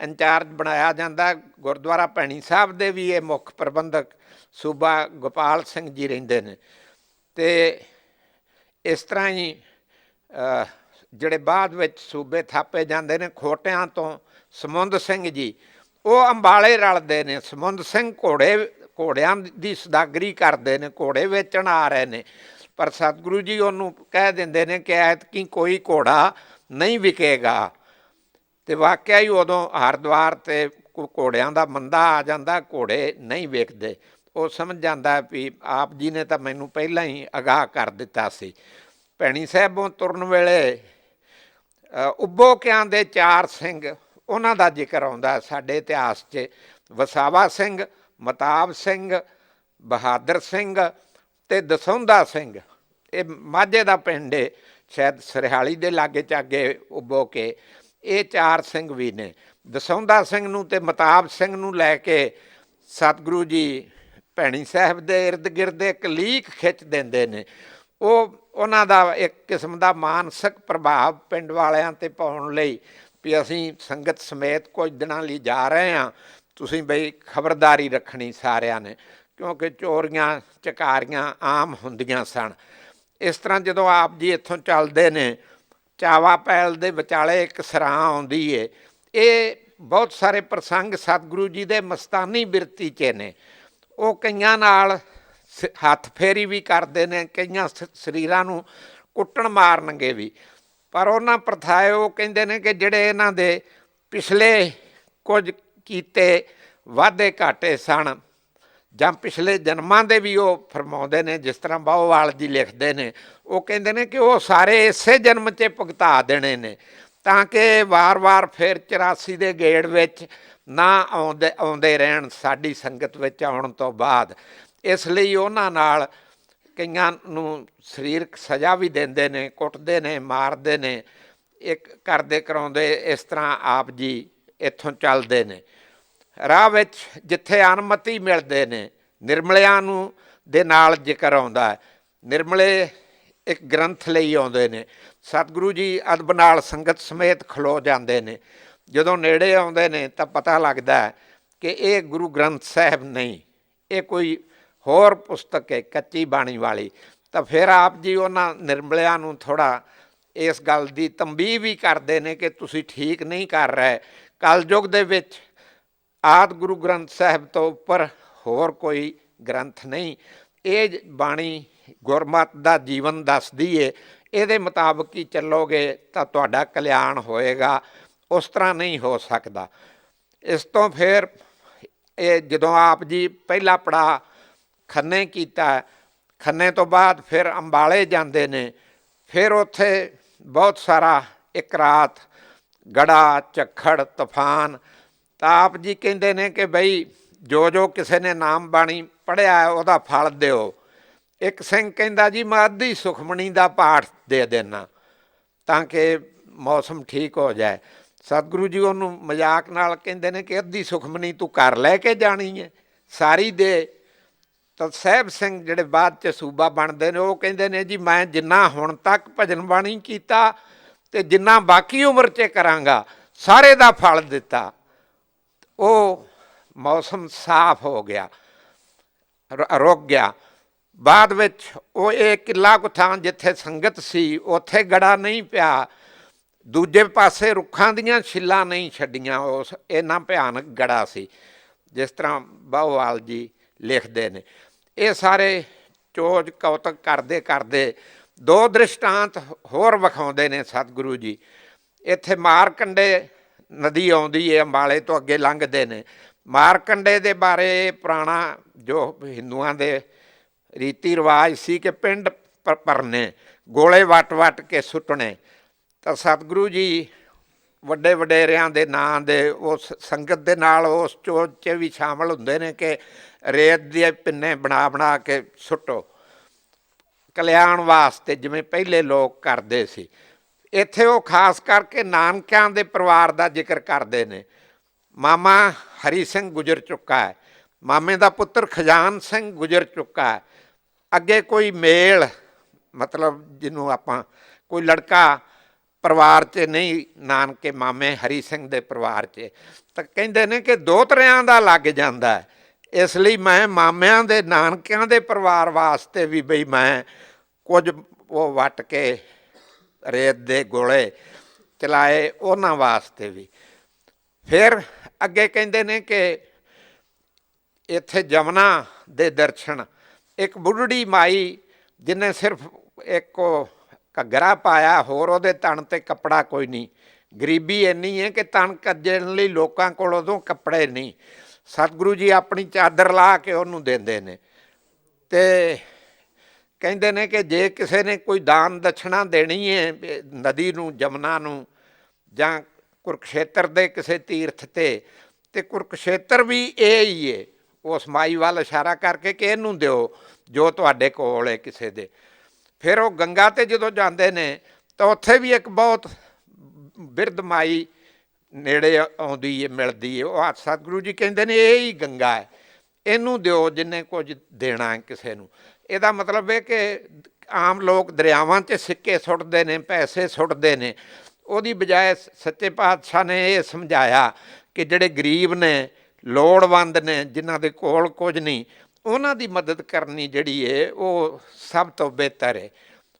ਇੰਚਾਰਜ ਬਣਾਇਆ ਜਾਂਦਾ। ਗੁਰਦੁਆਰਾ ਭੈਣੀ ਸਾਹਿਬ ਦੇ ਵੀ ਇਹ ਮੁੱਖ ਪ੍ਰਬੰਧਕ ਸੂਬਾ ਗੋਪਾਲ ਸਿੰਘ ਜੀ ਰਹਿੰਦੇ ਨੇ। ਤੇ ਇਸ ਤਰ੍ਹਾਂ ਹੀ ਜਿਹੜੇ ਬਾਅਦ ਵਿੱਚ ਸੂਬੇ ਥਾਪੇ ਜਾਂਦੇ ਨੇ, ਖੋਟਿਆਂ ਤੋਂ ਸਮੁੰਦ ਸਿੰਘ ਜੀ ਉਹ ਅੰਬਾਲੇ ਰਲਦੇ ਨੇ ਸਮੁੰਦ ਸਿੰਘ ਘੋੜੇ ਘੋੜਿਆਂ ਦੀ ਸਦਾਗਰੀ ਕਰਦੇ ਨੇ ਘੋੜੇ ਵੇਚਣ ਆ ਰਹੇ ਨੇ ਪਰ ਸਤਿਗੁਰੂ ਜੀ ਉਹਨੂੰ ਕਹਿ ਦਿੰਦੇ ਨੇ ਕਿ ਐਤਕੀ ਕੋਈ ਘੋੜਾ ਨਹੀਂ ਵਿਕੇਗਾ। ਤੇ ਵਾਕਿਆ ਹੀ ਉਦੋਂ ਹਰਿਦੁਆਰ ਤੇ ਘੋੜਿਆਂ ਦਾ ਮੰਦਾ ਆ ਜਾਂਦਾ ਘੋੜੇ ਨਹੀਂ ਵੇਚਦੇ ਉਹ ਸਮਝ ਜਾਂਦਾ ਵੀ ਆਪ ਜੀ ਨੇ ਤਾਂ ਮੈਨੂੰ ਪਹਿਲਾਂ ਹੀ ਅਗਾਹ ਕਰ ਦਿੱਤਾ ਸੀ। ਭੈਣੀ ਸਾਹਿਬੋਂ ਤੁਰਨ ਵੇਲੇ ਅ, ਉੱਬੋਕਿਆਂ ਦੇ ਚਾਰ ਸਿੰਘ ਉਹਨਾਂ ਦਾ ਜ਼ਿਕਰ ਆਉਂਦਾ ਸਾਡੇ ਇਤਿਹਾਸ 'ਚ ਵਸਾਵਾ ਸਿੰਘ, ਮਤਾਬ ਸਿੰਘ, ਬਹਾਦਰ ਸਿੰਘ ਤੇ ਦਸੌਂਦਾ ਸਿੰਘ। ਇਹ ਮਾਝੇ ਦਾ ਪਿੰਡ ਏ, ਸ਼ਾਇਦ ਸਰਹਾਲੀ ਦੇ ਲਾਗੇ ਚਾਗੇ ਉੱਬੋ ਕੇ। ਇਹ ਚਾਰ ਸਿੰਘ ਵੀ ਨੇ। ਦਸੌਂਦਾ ਸਿੰਘ ਨੂੰ ਤੇ ਮਤਾਬ ਸਿੰਘ ਨੂੰ ਲੈ ਕੇ ਸਤਿਗੁਰੂ ਜੀ ਭੈਣੀ ਸਾਹਿਬ ਦੇ ਇਰਦ ਗਿਰਦ ਇੱਕ ਲੀਕ ਖਿੱਚ ਦਿੰਦੇ ਨੇ। ਉਹ, ਉਹਨਾਂ ਦਾ ਇੱਕ ਕਿਸਮ ਦਾ ਮਾਨਸਿਕ ਪ੍ਰਭਾਵ ਪਿੰਡ ਵਾਲਿਆਂ ਤੇ ਪਾਉਣ ਲਈ ਵੀ ਅਸੀਂ ਸੰਗਤ ਸਮੇਤ ਕੁਝ ਦਿਨਾਂ ਲਈ ਜਾ ਰਹੇ ਹਾਂ। ਤੁਸੀਂ ਬਈ ਖਬਰਦਾਰੀ ਰੱਖਣੀ ਸਾਰਿਆਂ ਨੇ, ਕਿਉਂਕਿ ਚੋਰੀਆਂ, ਚਕਾਰੀਆਂ ਆਮ ਹੁੰਦੀਆਂ ਸਨ। ਇਸ ਤਰ੍ਹਾਂ ਜਦੋਂ ਆਪ ਜੀ ਇੱਥੋਂ ਚੱਲਦੇ ਨੇ, ਚਾਵਾ ਪੈਲ ਦੇ ਵਿਚਾਲੇ ਇੱਕ ਸਰਾਂ ਆਉਂਦੀ ਏ। ਇਹ ਬਹੁਤ ਸਾਰੇ ਪ੍ਰਸੰਗ ਸਤਿਗੁਰੂ ਜੀ ਦੇ ਮਸਤਾਨੀ ਬਿਰਤੀ 'ਚ ਨੇ। ਉਹ ਕਈਆਂ ਨਾਲ ਸ- ਹੱਥ ਫੇਰੀ ਵੀ ਕਰਦੇ ਨੇ, ਕਈਆਂ ਸ- ਸਰੀਰਾਂ ਨੂੰ ਕੁੱਟਣ ਮਾਰਨਗੇ ਵੀ। ਪਰ ਉਹਨਾਂ ਪ੍ਰਥਾਏ ਉਹ ਕਹਿੰਦੇ ਨੇ ਕਿ ਜਿਹੜੇ ਇਹਨਾਂ ਦੇ ਪਿਛਲੇ ਕੁਝ ਕੀਤੇ ਵਾਧੇ ਘਾਟੇ ਸਨ ਜਾਂ ਪਿਛਲੇ ਜਨਮਾਂ ਦੇ ਵੀ ਉਹ ਫਰਮਾਉਂਦੇ ਨੇ, ਜਿਸ ਤਰ੍ਹਾਂ ਬਾਹੋਵਾਲ ਜੀ ਲਿਖਦੇ ਨੇ, ਉਹ ਕਹਿੰਦੇ ਨੇ ਕਿ ਉਹ ਸਾਰੇ ਇਸੇ ਜਨਮ 'ਚ ਭੁਗਤਾ ਦੇਣੇ ਨੇ ਤਾਂ ਕਿ ਵਾਰ-ਵਾਰ ਫਿਰ 84 ਦੇ ਗੇੜ ਵਿੱਚ ਨਾ ਆਉਂਦੇ ਆਉਂਦੇ ਰਹਿਣ, ਸਾਡੀ ਸੰਗਤ ਵਿੱਚ ਆਉਣ ਤੋਂ ਬਾਅਦ। ਇਸ ਲਈ ਉਹਨਾਂ ਨਾਲ ਕਈਆਂ ਨੂੰ ਸਰੀਰਕ ਸਜ਼ਾ ਵੀ ਦਿੰਦੇ ਨੇ, ਕੁੱਟਦੇ ਨੇ, ਮਾਰਦੇ ਨੇ, ਇੱਕ ਕਰਦੇ ਕਰਾਉਂਦੇ ਇਸ ਤਰ੍ਹਾਂ ਆਪ ਜੀ ਇੱਥੋਂ ਚੱਲਦੇ ਨੇ। ਰਾਹ ਵਿੱਚ ਜਿੱਥੇ ਅਨਮਤੀ ਮਿਲਦੇ ਨੇ, ਨਿਰਮਲਿਆਂ ਨੂੰ ਦੇ ਨਾਲ ਜ਼ਿਕਰ ਆਉਂਦਾ ਹੈ। ਨਿਰਮਲੇ ਇੱਕ ਗ੍ਰੰਥ ਲਈ ਆਉਂਦੇ ਨੇ। ਸਤਿਗੁਰੂ ਜੀ ਅਦਬ ਨਾਲ ਸੰਗਤ ਸਮੇਤ ਖਲੋ ਜਾਂਦੇ ਨੇ। ਜਦੋਂ ਨੇੜੇ ਆਉਂਦੇ ਨੇ ਤਾਂ ਪਤਾ ਲੱਗਦਾ ਕਿ ਇਹ ਗੁਰੂ ਗ੍ਰੰਥ ਸਾਹਿਬ ਨਹੀਂ, ਇਹ ਕੋਈ ਹੋਰ ਪੁਸਤਕ ਹੈ, ਕੱਚੀ ਬਾਣੀ ਵਾਲੀ। ਤਾਂ ਫਿਰ ਆਪ ਜੀ ਉਹਨਾਂ ਨਿਰਮਲਿਆਂ ਨੂੰ ਥੋੜਾ ਇਸ ਗੱਲ ਦੀ ਤੰਬੀਹ ਵੀ ਕਰਦੇ ਨੇ ਕਿ ਤੁਸੀਂ ਠੀਕ ਨਹੀਂ ਕਰ ਰਹੇ। ਕਲਯੁਗ ਦੇ ਵਿੱਚ ਆਦ ਗੁਰੂ ਗ੍ਰੰਥ ਸਾਹਿਬ ਤੋਂ ਉੱਪਰ ਹੋਰ ਕੋਈ ਗ੍ਰੰਥ ਨਹੀਂ। ਇਹ ਬਾਣੀ ਗੁਰਮਤ ਦਾ ਜੀਵਨ ਦੱਸਦੀ ਏ। ਇਹਦੇ ਮੁਤਾਬਕ ਹੀ ਚੱਲੋਗੇ ਤਾਂ ਤੁਹਾਡਾ ਕਲਿਆਣ ਹੋਏਗਾ। ਉਸ ਤਰ੍ਹਾਂ ਨਹੀਂ ਹੋ ਸਕਦਾ। ਇਸ ਤੋਂ ਫਿਰ ਇਹ ਜਦੋਂ ਆਪ ਜੀ ਪਹਿਲਾ ਪੜਾ ਖੰਨੇ ਕੀਤਾ ਖੰਨੇ ਤੋਂ ਬਾਅਦ ਫਿਰ ਅੰਬਾਲੇ ਜਾਂਦੇ ਨੇ। ਫਿਰ ਉੱਥੇ ਬਹੁਤ ਸਾਰਾ ਇੱਕ ਰਾਤ ਗੜਾ, ਝੱਖੜ, ਤੂਫਾਨ ਤਾਂ ਆਪ ਜੀ ਕਹਿੰਦੇ ਨੇ ਕਿ ਬਈ ਜੋ ਜੋ ਕਿਸੇ ਨੇ ਨਾਮ ਬਾਣੀ ਪੜਿਆ ਉਹਦਾ ਫਲ ਦਿਓ। ਇੱਕ ਸਿੰਘ ਕਹਿੰਦਾ, ਜੀ, ਮੈਂ ਅੱਧੀ ਸੁਖਮਣੀ ਦਾ ਪਾਠ ਦੇ ਦੇਣਾ ਤਾਂ ਕਿ ਮੌਸਮ ਠੀਕ ਹੋ ਜਾਏ। ਸਤਿਗੁਰੂ ਜੀ ਉਹਨੂੰ ਮਜ਼ਾਕ ਨਾਲ ਕਹਿੰਦੇ ਨੇ ਕਿ ਅੱਧੀ ਸੁਖਮਣੀ ਤੂੰ ਘਰ ਲੈ ਕੇ ਜਾਣੀ ਹੈ। ਸਾਰੀ ਦੇ ਤਾਂ ਸਾਹਿਬ ਸਿੰਘ ਜਿਹੜੇ ਬਾਅਦ ਚ ਸੂਬਾ ਬਣਦੇ ਨੇ, ਉਹ ਕਹਿੰਦੇ ਨੇ ਜੀ, ਮੈਂ ਜਿੰਨਾ ਹੁਣ ਤੱਕ ਭਜਨ ਬਾਣੀ ਕੀਤਾ ਤੇ ਜਿੰਨਾ ਬਾਕੀ ਉਮਰ 'ਚ ਕਰਾਂਗਾ, ਸਾਰੇ ਦਾ ਫਲ ਦਿੱਤਾ। ਉਹ ਮੌਸਮ ਸਾਫ਼ ਹੋ ਗਿਆ ਰੁਕ ਗਿਆ। ਬਾਅਦ ਵਿੱਚ ਉਹ ਇਹ ਕਿੱਲਾ ਕੁ ਥਾਂ ਜਿੱਥੇ ਸੰਗਤ ਸੀ, ਉੱਥੇ ਗੜਾ ਨਹੀਂ ਪਿਆ। ਦੂਜੇ ਪਾਸੇ ਰੁੱਖਾਂ ਦੀਆਂ ਛਿੱਲਾਂ ਨਹੀਂ ਛੱਡੀਆਂ, ਉਸ, ਇੰਨਾ ਭਿਆਨਕ ਗੜਾ ਸੀ, ਜਿਸ ਤਰ੍ਹਾਂ ਬਾਹੋਵਾਲ ਜੀ ਲਿਖਦੇ ਨੇ। ਇਹ ਸਾਰੇ ਚੋਜ ਕੌਤਕ ਕਰਦੇ ਕਰਦੇ ਦੋ ਦ੍ਰਿਸ਼ਟਾਂਤ ਹੋਰ ਵਿਖਾਉਂਦੇ ਨੇ ਸਤਿਗੁਰੂ ਜੀ। ਇੱਥੇ ਮਾਰਕੰਡੇ ਨਦੀ ਆਉਂਦੀ ਹੈ ਅੰਬਾਲੇ ਤੋਂ ਅੱਗੇ ਲੰਘਦੇ ਨੇ। ਮਾਰਕੰਡੇ ਦੇ ਬਾਰੇ ਪੁਰਾਣਾ ਜੋ ਹਿੰਦੂਆਂ ਦੇ ਰੀਤੀ ਰਿਵਾਜ ਸੀ ਕਿ ਪਿੰਡ ਪ- ਭਰਨੇ, ਗੋਲੇ ਵਟ-ਵਟ ਕੇ ਸੁੱਟਣੇ। ਤਾਂ ਸਤਿਗੁਰੂ ਜੀ ਵੱਡੇ ਵਡੇਰਿਆਂ ਦੇ ਨਾਂ ਦੇ ਉਸ ਸੰਗਤ ਦੇ ਨਾਲ ਉਸ ਚੋਜ 'ਚ ਵੀ ਸ਼ਾਮਲ ਹੁੰਦੇ ਨੇ ਕਿ ਰੇਤ ਦੇ ਪਿੰਨੇ ਬਣਾ ਬਣਾ ਕੇ ਸੁੱਟੋ। ਕਲਿਆਣ ਵਾਸਤੇ ਜਿਵੇਂ ਪਹਿਲੇ ਲੋਕ ਕਰਦੇ ਸੀ। ਇੱਥੇ ਉਹ ਖਾਸ ਕਰਕੇ ਨਾਨਕਿਆਂ ਦੇ ਪਰਿਵਾਰ ਦਾ ਜ਼ਿਕਰ ਕਰਦੇ ਨੇ। ਮਾਮਾ ਹਰੀ ਸਿੰਘ ਗੁਜ਼ਰ ਚੁੱਕਾ ਹੈ। ਮਾਮੇ ਦਾ ਪੁੱਤਰ ਖਜ਼ਾਨ ਸਿੰਘ ਗੁਜ਼ਰ ਚੁੱਕਾ ਹੈ। ਅੱਗੇ ਕੋਈ ਮੇਲ, ਮਤਲਬ ਜਿਹਨੂੰ ਆਪਾਂ ਕੋਈ ਲੜਕਾ ਪਰਿਵਾਰ 'ਚ ਨਹੀਂ, ਨਾਨਕੇ ਮਾਮੇ ਹਰੀ ਸਿੰਘ ਦੇ ਪਰਿਵਾਰ 'ਚ। ਤਾਂ ਕਹਿੰਦੇ ਨੇ ਕਿ ਦੋ ਤਰਿਆਂ ਦਾ ਲੱਗ ਜਾਂਦਾ ਹੈ। ਇਸ ਲਈ ਮੈਂ ਮਾਮਿਆਂ ਦੇ, ਨਾਨਕਿਆਂ ਦੇ ਪਰਿਵਾਰ ਵਾਸਤੇ ਵੀ ਬਈ ਮੈਂ ਕੁਝ ਉਹ ਵੱਟ ਕੇ ਰੇਤ ਦੇ ਗੋਲੇ ਚਲਾਏ ਉਹਨਾਂ ਵਾਸਤੇ ਵੀ। ਫਿਰ ਅੱਗੇ ਕਹਿੰਦੇ ਨੇ ਕਿ ਇੱਥੇ ਜਮਨਾ ਦੇ ਦਰਸ਼ਨ। ਇੱਕ ਬੁੱਢੜੀ ਮਾਈ ਜਿਨੇ ਸਿਰਫ ਇੱਕ ਘੱਗਰਾ ਪਾਇਆ, ਹੋਰ ਉਹਦੇ ਤਣ ਤੇ ਕੱਪੜਾ ਕੋਈ ਨਹੀਂ। ਗਰੀਬੀ ਇੰਨੀ ਹੈ ਕਿ ਤਣ ਕੱਜਣ ਲਈ ਲੋਕਾਂ ਕੋਲ ਉਦੋਂ ਕੱਪੜੇ ਨਹੀਂ। ਸਤਿਗੁਰੂ ਜੀ ਆਪਣੀ ਚਾਦਰ ਲਾ ਕੇ ਉਹਨੂੰ ਦਿੰਦੇ ਨੇ। ਤੇ ਕਹਿੰਦੇ ਨੇ ਕਿ ਜੇ ਕਿਸੇ ਨੇ ਕੋਈ ਦਾਨ ਦਛਣਾ ਦੇਣੀ ਹੈ ਨਦੀ ਨੂੰ, ਜਮਨਾ ਨੂੰ ਜਾਂ ਕੁਰਕਸ਼ੇਤਰ ਦੇ ਕਿਸੇ ਤੀਰਥ ਤੇ ਤੇ ਕੁਰਕਸ਼ੇਤਰ ਵੀ ਇਹ ਹੀ ਏ। ਉਸ ਮਾਈ ਵੱਲ ਇਸ਼ਾਰਾ ਕਰਕੇ ਕਿ ਇਹਨੂੰ ਦਿਓ, ਜੋ ਤੁਹਾਡੇ ਕੋਲ ਹੈ ਕਿਸੇ ਦੇ। ਫਿਰ ਉਹ ਗੰਗਾ ਤੇ ਜਦੋਂ ਜਾਂਦੇ ਨੇ, ਤਾਂ ਉੱਥੇ ਵੀ ਇੱਕ ਬਹੁਤ ਬਿਰਧ ਮਾਈ ਨੇੜੇ ਆਉਂਦੀ ਏ, ਮਿਲਦੀ ਏ। ਉਹ ਆ ਸਤਿਗੁਰੂ ਜੀ ਕਹਿੰਦੇ ਨੇ, ਇਹ ਹੀ ਗੰਗਾ ਹੈ ਇਹਨੂੰ ਦਿਓ ਜਿੰਨੇ ਕੁਝ ਦੇਣਾ ਹੈ ਕਿਸੇ ਨੂੰ। ਇਹਦਾ ਮਤਲਬ ਹੈ ਕਿ ਆਮ ਲੋਕ ਦਰਿਆਵਾਂ 'ਚ ਸਿੱਕੇ ਸੁੱਟਦੇ ਨੇ, ਪੈਸੇ ਸੁੱਟਦੇ ਨੇ। ਉਹਦੀ ਬਜਾਏ ਸੱਚੇ ਪਾਤਸ਼ਾਹ ਨੇ ਇਹ ਸਮਝਾਇਆ ਕਿ ਜਿਹੜੇ ਗਰੀਬ ਨੇ, ਲੋੜਵੰਦ ਨੇ, ਜਿਨ੍ਹਾਂ ਦੇ ਕੋਲ ਕੁਝ ਨਹੀਂ, ਉਹਨਾਂ ਦੀ ਮਦਦ ਕਰਨੀ ਜਿਹੜੀ ਏ, ਉਹ ਸਭ ਤੋਂ ਬਿਹਤਰ ਹੈ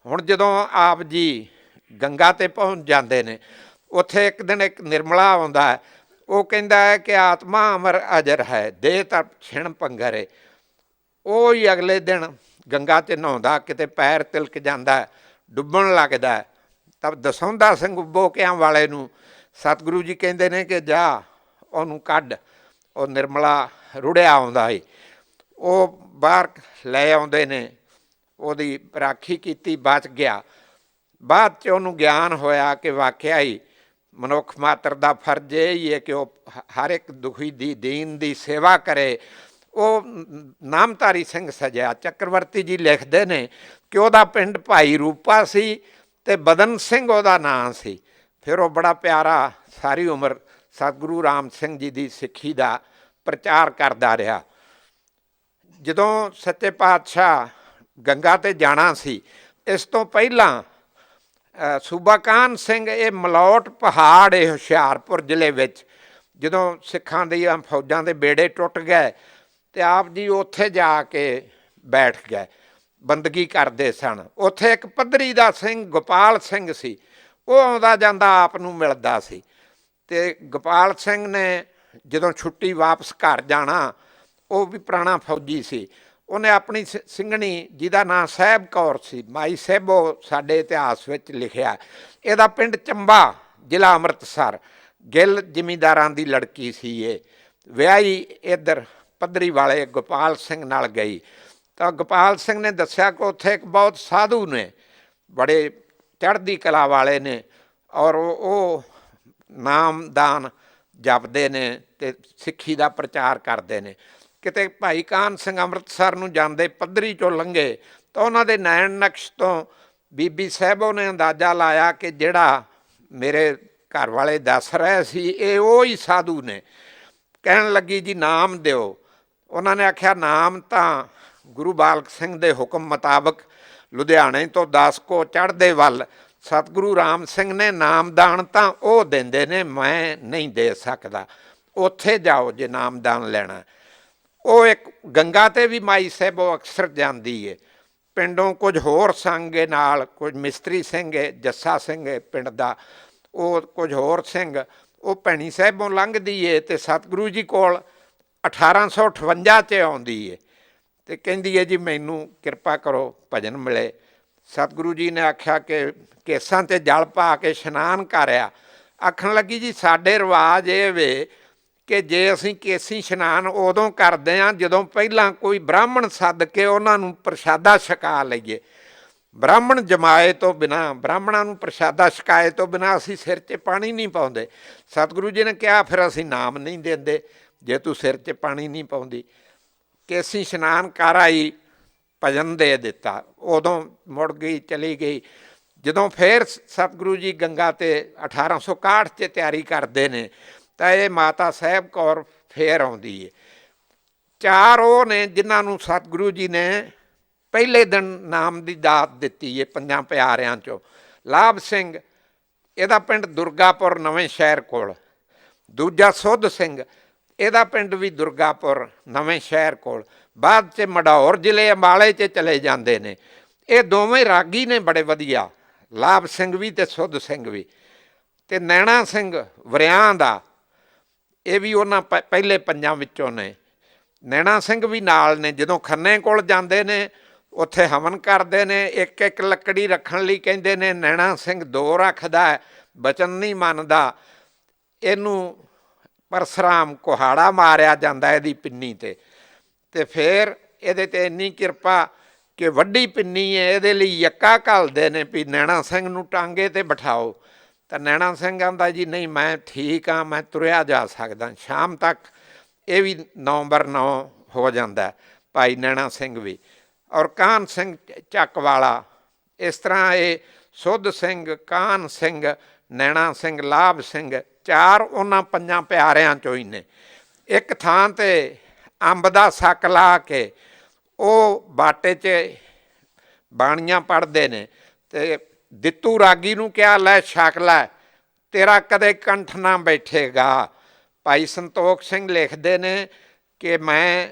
ਹੁਣ ਜਦੋਂ ਆਪ ਜੀ ਗੰਗਾ ਤੇ ਪਹੁੰਚ ਜਾਂਦੇ ਨੇ ਉੱਥੇ ਇੱਕ ਦਿਨ ਇੱਕ ਨਿਰਮਲਾ ਆਉਂਦਾ ਹੈ। ਉਹ ਕਹਿੰਦਾ ਹੈ ਕਿ ਆਤਮਾ ਅਮਰ ਅਜਰ ਹੈ, ਦੇਹ ਤਾਂ ਛਿਣ ਪੰਗਰੇ ਉਹ ਹੀ ਅਗਲੇ ਦਿਨ ਗੰਗਾ 'ਚ ਨਹਾਉਂਦਾ, ਕਿਤੇ ਪੈਰ ਤਿਲਕ ਜਾਂਦਾ ਡੁੱਬਣ ਲੱਗਦਾ ਹੈ। ਤਬ ਦਸੌਂਦਾ ਸਿੰਘ ਬੋਕਿਆਂ ਵਾਲੇ ਨੂੰ, ਸਤਿਗੁਰੂ ਜੀ ਕਹਿੰਦੇ ਨੇ ਕਿ ਜਾ, ਉਹਨੂੰ ਕੱਢ। ਉਹ ਨਿਰਮਲਾ ਰੁੜਿਆ ਆਉਂਦਾ ਏ ਉਹ ਬਾਹਰ ਲੈ ਆਉਂਦੇ ਨੇ। ਉਹਦੀ ਰਾਖੀ ਕੀਤੀ ਬਚ ਗਿਆ। ਬਾਅਦ ਚ ਉਹਨੂੰ ਗਿਆਨ ਹੋਇਆ ਕਿ ਵਾਕਿਆ ਹੀ ਮਨੁੱਖ ਮਾਤਰ ਦਾ ਫਰਜ਼ ਇਹ ਹੀ ਹੈ ਕਿ ਉਹ ਹ- ਹਰ ਇੱਕ ਦੁਖੀ ਦੀ ਦੀਨ ਦੀ ਸੇਵਾ ਕਰੇ। ਉਹ ਨ- ਨਾਮਧਾਰੀ ਸਿੰਘ ਸਜਿਆ ਚੱਕਰਵਰਤੀ ਜੀ ਲਿਖਦੇ ਨੇ ਕਿ ਉਹਦਾ ਪਿੰਡ ਭਾਈ ਰੂਪਾ ਸੀ ਤੇ ਬਦਨ ਸਿੰਘ ਉਹਦਾ ਨਾਂ ਸੀ। ਫਿਰ ਉਹ ਬੜਾ ਪਿਆਰਾ ਸਾਰੀ ਉਮਰ ਸਤਿਗੁਰੂ ਰਾਮ ਸਿੰਘ ਜੀ ਦੀ ਸਿੱਖੀ ਦਾ ਪ੍ਰਚਾਰ ਕਰਦਾ ਰਿਹਾ। ਜਦੋਂ ਸੱਚੇ ਪਾਤਸ਼ਾਹ ਗੰਗਾ ਤੇ ਜਾਣਾ ਸੀ, ਇਸ ਤੋਂ ਪਹਿਲਾਂ ਸੂਬਾ ਕਾਨ ਸਿੰਘ ਇਹ ਮਲੌਟ ਪਹਾੜ ਇਹ ਹੁਸ਼ਿਆਰਪੁਰ ਜ਼ਿਲ੍ਹੇ ਵਿੱਚ, ਜਦੋਂ ਸਿੱਖਾਂ ਦੀ ਫੌਜਾਂ ਦੇ ਬੇੜੇ ਟੁੱਟ ਗਏ ਤੇ ਆਪ ਜੀ ਉੱਥੇ ਜਾ ਕੇ ਬੈਠ ਗਏ, ਬੰਦਗੀ ਕਰਦੇ ਸਨ। ਉੱਥੇ ਇੱਕ ਪੱਧਰੀ ਦਾ ਸਿੰਘ ਗੋਪਾਲ ਸਿੰਘ ਸੀ, ਉਹ ਆਉਂਦਾ ਜਾਂਦਾ ਆਪ ਨੂੰ ਮਿਲਦਾ ਸੀ ਤੇ ਗੋਪਾਲ ਸਿੰਘ ਨੇ ਜਦੋਂ ਛੁੱਟੀ ਵਾਪਸ ਘਰ ਜਾਣਾ, ਉਹ ਵੀ ਪੁਰਾਣਾ ਫੌਜੀ ਸੀ। ਉਹਨੇ ਆਪਣੀ ਸਿ- ਸਿੰਘਣੀ, ਜਿਹਦਾ ਨਾਂ ਸਾਹਿਬ ਕੌਰ ਸੀ, ਮਾਈ ਸਹਿਬੋ ਸਾਡੇ ਇਤਿਹਾਸ ਵਿੱਚ ਲਿਖਿਆ। ਇਹਦਾ ਪਿੰਡ ਚੰਬਾ, ਜ਼ਿਲ੍ਹਾ ਅੰਮ੍ਰਿਤਸਰ। ਗਿੱਲ ਜ਼ਿਮੀਂਦਾਰਾਂ ਦੀ ਲੜਕੀ ਸੀ ਇਹ। ਵਿਆਹੀ ਇੱਧਰ ਪੱਧਰੀ ਵਾਲੇ ਗੋਪਾਲ ਸਿੰਘ ਨਾਲ ਗਈ। ਤਾਂ ਗੋਪਾਲ ਸਿੰਘ ਨੇ ਦੱਸਿਆ ਕਿ ਉੱਥੇ ਇੱਕ ਬਹੁਤ ਸਾਧੂ ਨੇ, ਬੜੇ ਚੜ੍ਹਦੀ ਕਲਾ ਵਾਲੇ ਨੇ ਔਰ ਉਹ ਉਹ ਨਾਮਦਾਨ ਜਪਦੇ ਨੇ ਤੇ ਸਿੱਖੀ ਦਾ ਪ੍ਰਚਾਰ ਕਰਦੇ ਨੇ। ਕਿਤੇ ਭਾਈ ਕਾਨ ਸਿੰਘ ਅੰਮ੍ਰਿਤਸਰ ਨੂੰ ਜਾਂਦੇ ਪੱਧਰੀ ਚੋਂ ਲੰਘੇ, ਤਾਂ ਉਹਨਾਂ ਦੇ ਨੈਣ ਨਕਸ਼ ਤੋਂ ਬੀਬੀ ਸਾਹਿਬੋ ਨੇ ਅੰਦਾਜ਼ਾ ਲਾਇਆ ਕਿ ਜਿਹੜਾ ਮੇਰੇ ਘਰ ਵਾਲੇ ਦੱਸ ਰਹੇ ਸੀ, ਇਹ ਉਹ ਹੀ ਸਾਧੂ ਨੇ। ਕਹਿਣ ਲੱਗੀ, ਜੀ, ਨਾਮ ਦਿਓ। ਉਹਨਾਂ ਨੇ ਆਖਿਆ, ਨਾਮ ਤਾਂ ਗੁਰੂ ਬਾਲਕ ਸਿੰਘ ਦੇ ਹੁਕਮ ਮੁਤਾਬਕ ਲੁਧਿਆਣੇ ਤੋਂ 10 ਕੋ ਚੜ੍ਹਦੇ ਵੱਲ ਸਤਿਗੁਰੂ ਰਾਮ ਸਿੰਘ ਨੇ ਨਾਮਦਾਨ ਤਾਂ ਉਹ ਦਿੰਦੇ ਨੇ, ਮੈਂ ਨਹੀਂ ਦੇ ਸਕਦਾ। ਉੱਥੇ ਜਾਓ ਜੇ ਨਾਮਦਾਨ ਲੈਣਾ ਉਹ ਇੱਕ ਗੰਗਾ ਤੇ ਵੀ ਮਾਈ ਸਾਹਿਬੋ ਅਕਸਰ ਜਾਂਦੀ ਏ। ਪਿੰਡੋਂ ਕੁਝ ਹੋਰ ਸੰਗੇ ਨਾਲ ਕੁਝ ਮਿਸਤਰੀ ਸਿੰਘ ਏ, ਜੱਸਾ ਸਿੰਘ ਏ ਪਿੰਡ ਦਾ, ਉਹ ਕੁਝ ਹੋਰ ਸਿੰਘ। ਉਹ ਭੈਣੀ ਸਾਹਿਬੋਂ ਲੰਘਦੀ ਏ ਤੇ ਸਤਿਗੁਰੂ ਜੀ ਕੋਲ 1858 ਚ ਆਉਂਦੀ ਏ ਤੇ ਕਹਿੰਦੀ ਏ, ਜੀ ਮੈਨੂੰ ਕਿਰਪਾ ਕਰੋ, ਭਜਨ ਮਿਲੇ। ਸਤਿਗੁਰੂ ਜੀ ਨੇ ਆਖਿਆ ਕਿ ਕੇਸਾਂ ਤੇ ਜਲ ਪਾ ਕੇ ਇਸ਼ਨਾਨ ਕਰਿਆ ਆਖਣ ਲੱਗੀ, ਜੀ, ਸਾਡੇ ਰਿਵਾਜ ਇਹ ਵੇ ਕਿ ਜੇ ਅਸੀਂ ਕੇਸੀ ਇਸ਼ਨਾਨ ਉਦੋਂ ਕਰਦੇ ਹਾਂ ਜਦੋਂ ਪਹਿਲਾਂ ਕੋਈ ਬ੍ਰਾਹਮਣ ਸੱਦ ਕੇ ਉਹਨਾਂ ਨੂੰ ਪ੍ਰਸ਼ਾਦਾ ਛਕਾ ਲਈਏ। ਬ੍ਰਾਹਮਣ ਜਮਾਏ ਤੋਂ ਬਿਨਾ, ਬ੍ਰਾਹਮਣਾਂ ਨੂੰ ਪ੍ਰਸ਼ਾਦਾ ਛਕਾਏ ਤੋਂ ਬਿਨਾ ਅਸੀਂ ਸਿਰ 'ਚ ਪਾਣੀ ਨਹੀਂ ਪਾਉਂਦੇ। ਸਤਿਗੁਰੂ ਜੀ ਨੇ ਕਿਹਾ, ਫਿਰ ਅਸੀਂ ਨਾਮ ਨਹੀਂ ਦਿੰਦੇ, ਜੇ ਤੂੰ ਸਿਰ 'ਚ ਪਾਣੀ ਨਹੀਂ ਪਾਉਂਦੀ। ਕੇਸੀ ਇਸ਼ਨਾਨ ਕਰ ਆਈ, ਭਜਨ ਦੇ ਦਿੱਤਾ। ਉਦੋਂ ਮੁੜ ਗਈ, ਚਲੀ ਗਈ। ਜਦੋਂ ਫੇਰ ਸਤਿਗੁਰੂ ਜੀ ਗੰਗਾ ਤੇ 1861 ਚ ਤਿਆਰੀ ਕਰਦੇ ਨੇ ਤਾਂ ਇਹ ਮਾਤਾ ਸਾਹਿਬ ਕੌਰ ਫੇਰ ਆਉਂਦੀ ਹੈ ਚਾਰ ਉਹ ਨੇ ਜਿਨ੍ਹਾਂ ਨੂੰ ਸਤਿਗੁਰੂ ਜੀ ਨੇ ਪਹਿਲੇ ਦਿਨ ਨਾਮ ਦੀ ਦਾਤ ਦਿੱਤੀ ਹੈ ਪੰਜਾਂ ਪਿਆਰਿਆਂ ਚੋਂ। ਲਾਭ ਸਿੰਘ, ਇਹਦਾ ਪਿੰਡ ਦੁਰਗਾਪੁਰ ਨਵੇਂ ਸ਼ਹਿਰ ਕੋਲ। ਦੂਜਾ ਸੁੱਧ ਸਿੰਘ, ਇਹਦਾ ਪਿੰਡ ਵੀ ਦੁਰਗਾਪੁਰ ਨਵੇਂ ਸ਼ਹਿਰ ਕੋਲ। ਬਾਅਦ ਚ ਮਡੌਰ ਜ਼ਿਲ੍ਹੇ ਅੰਬਾਲੇ ਚ ਚਲੇ ਜਾਂਦੇ ਨੇ। ਇਹ ਦੋਵੇਂ ਰਾਗੀ ਨੇ ਬੜੇ ਵਧੀਆ। ਲਾਭ ਸਿੰਘ ਵੀ ਤੇ ਸੁੱਧ ਸਿੰਘ ਵੀ। ਤੇ ਨੈਣਾ ਸਿੰਘ ਵਰਿਆਂ ਦਾ। ਇਹ ਵੀ ਉਹਨਾਂ ਪਹਿਲੇ ਪੰਜਾਂ ਵਿੱਚੋਂ ਨੇ। ਨੈਣਾ ਸਿੰਘ ਵੀ ਨਾਲ ਨੇ, ਜਦੋਂ ਖੰਨੇ ਕੋਲ ਜਾਂਦੇ ਨੇ, ਉੱਥੇ ਹਵਨ ਕਰਦੇ ਨੇ, ਇੱਕ ਇੱਕ ਲੱਕੜੀ ਰੱਖਣ ਲਈ ਕਹਿੰਦੇ ਨੇ, ਨੈਣਾ ਸਿੰਘ ਦੋ ਰੱਖਦਾ ਬਚਨ ਨਹੀਂ ਮੰਨਦਾ। ਇਹਨੂੰ ਪਰਸਰਾਮ ਕੁਹਾੜਾ ਮਾਰਿਆ ਜਾਂਦਾ ਇਹਦੀ ਪਿੰਨੀ ਤੇ। ਤੇ ਫਿਰ ਇਹਦੇ ਤੇ ਇੰਨੀ ਕਿਰਪਾ ਕਿ ਵੱਡੀ ਪਿੰਨੀ ਹੈ ਇਹਦੇ ਲਈ ਯੱਕਾ ਘਲਦੇ ਨੇ ਵੀ ਨੈਣਾ ਸਿੰਘ ਨੂੰ ਟਾਂਗੇ ਤੇ ਬਿਠਾਓ। ਤਾਂ ਨੈਣਾ ਸਿੰਘ ਆਂਦਾ ਜੀ, ਨਹੀਂ, ਮੈਂ ਠੀਕ ਆ, ਮੈਂ ਤੁਰਿਆ ਜਾ ਸਕਦਾ। ਸ਼ਾਮ ਤੱਕ ਇਹ ਵੀ ਨਵੰਬਰ 9 ਹੋ ਜਾਂਦਾ ਭਾਈ ਨੈਣਾ ਸਿੰਘ ਵੀ। ਔਰ ਕਾਨ ਸਿੰਘ ਚ- ਚੱਕ ਵਾਲਾ, ਇਸ ਤਰ੍ਹਾਂ ਇਹ ਸੁੱਧ ਸਿੰਘ ਕਾਨ ਸਿੰਘ, ਨੈਣਾ ਸਿੰਘ, ਲਾਭ ਸਿੰਘ, ਚਾਰ ਉਹਨਾਂ ਪੰਜਾਂ ਪਿਆਰਿਆਂ ਚੋਂ ਹੀ ਨੇ। ਇੱਕ ਥਾਂ ਤੇ ਅੰਬ ਦਾ ਸੱਕ ਲਾ ਕੇ ਉਹ ਬਾਟੇ 'ਚ ਬਾਣੀਆਂ ਪੜਦੇ ਨੇ ਤੇ ਦਿੱਤੂ ਰਾਗੀ ਨੂੰ ਕਿਹਾ, ਲੈ ਛਕ ਲੈ, ਤੇਰਾ ਕਦੇ ਕੰਠ ਨਾ ਬੈਠੇਗਾ। ਭਾਈ ਸੰਤੋਖ ਸਿੰਘ ਲਿਖਦੇ ਨੇ ਕਿ ਮੈਂ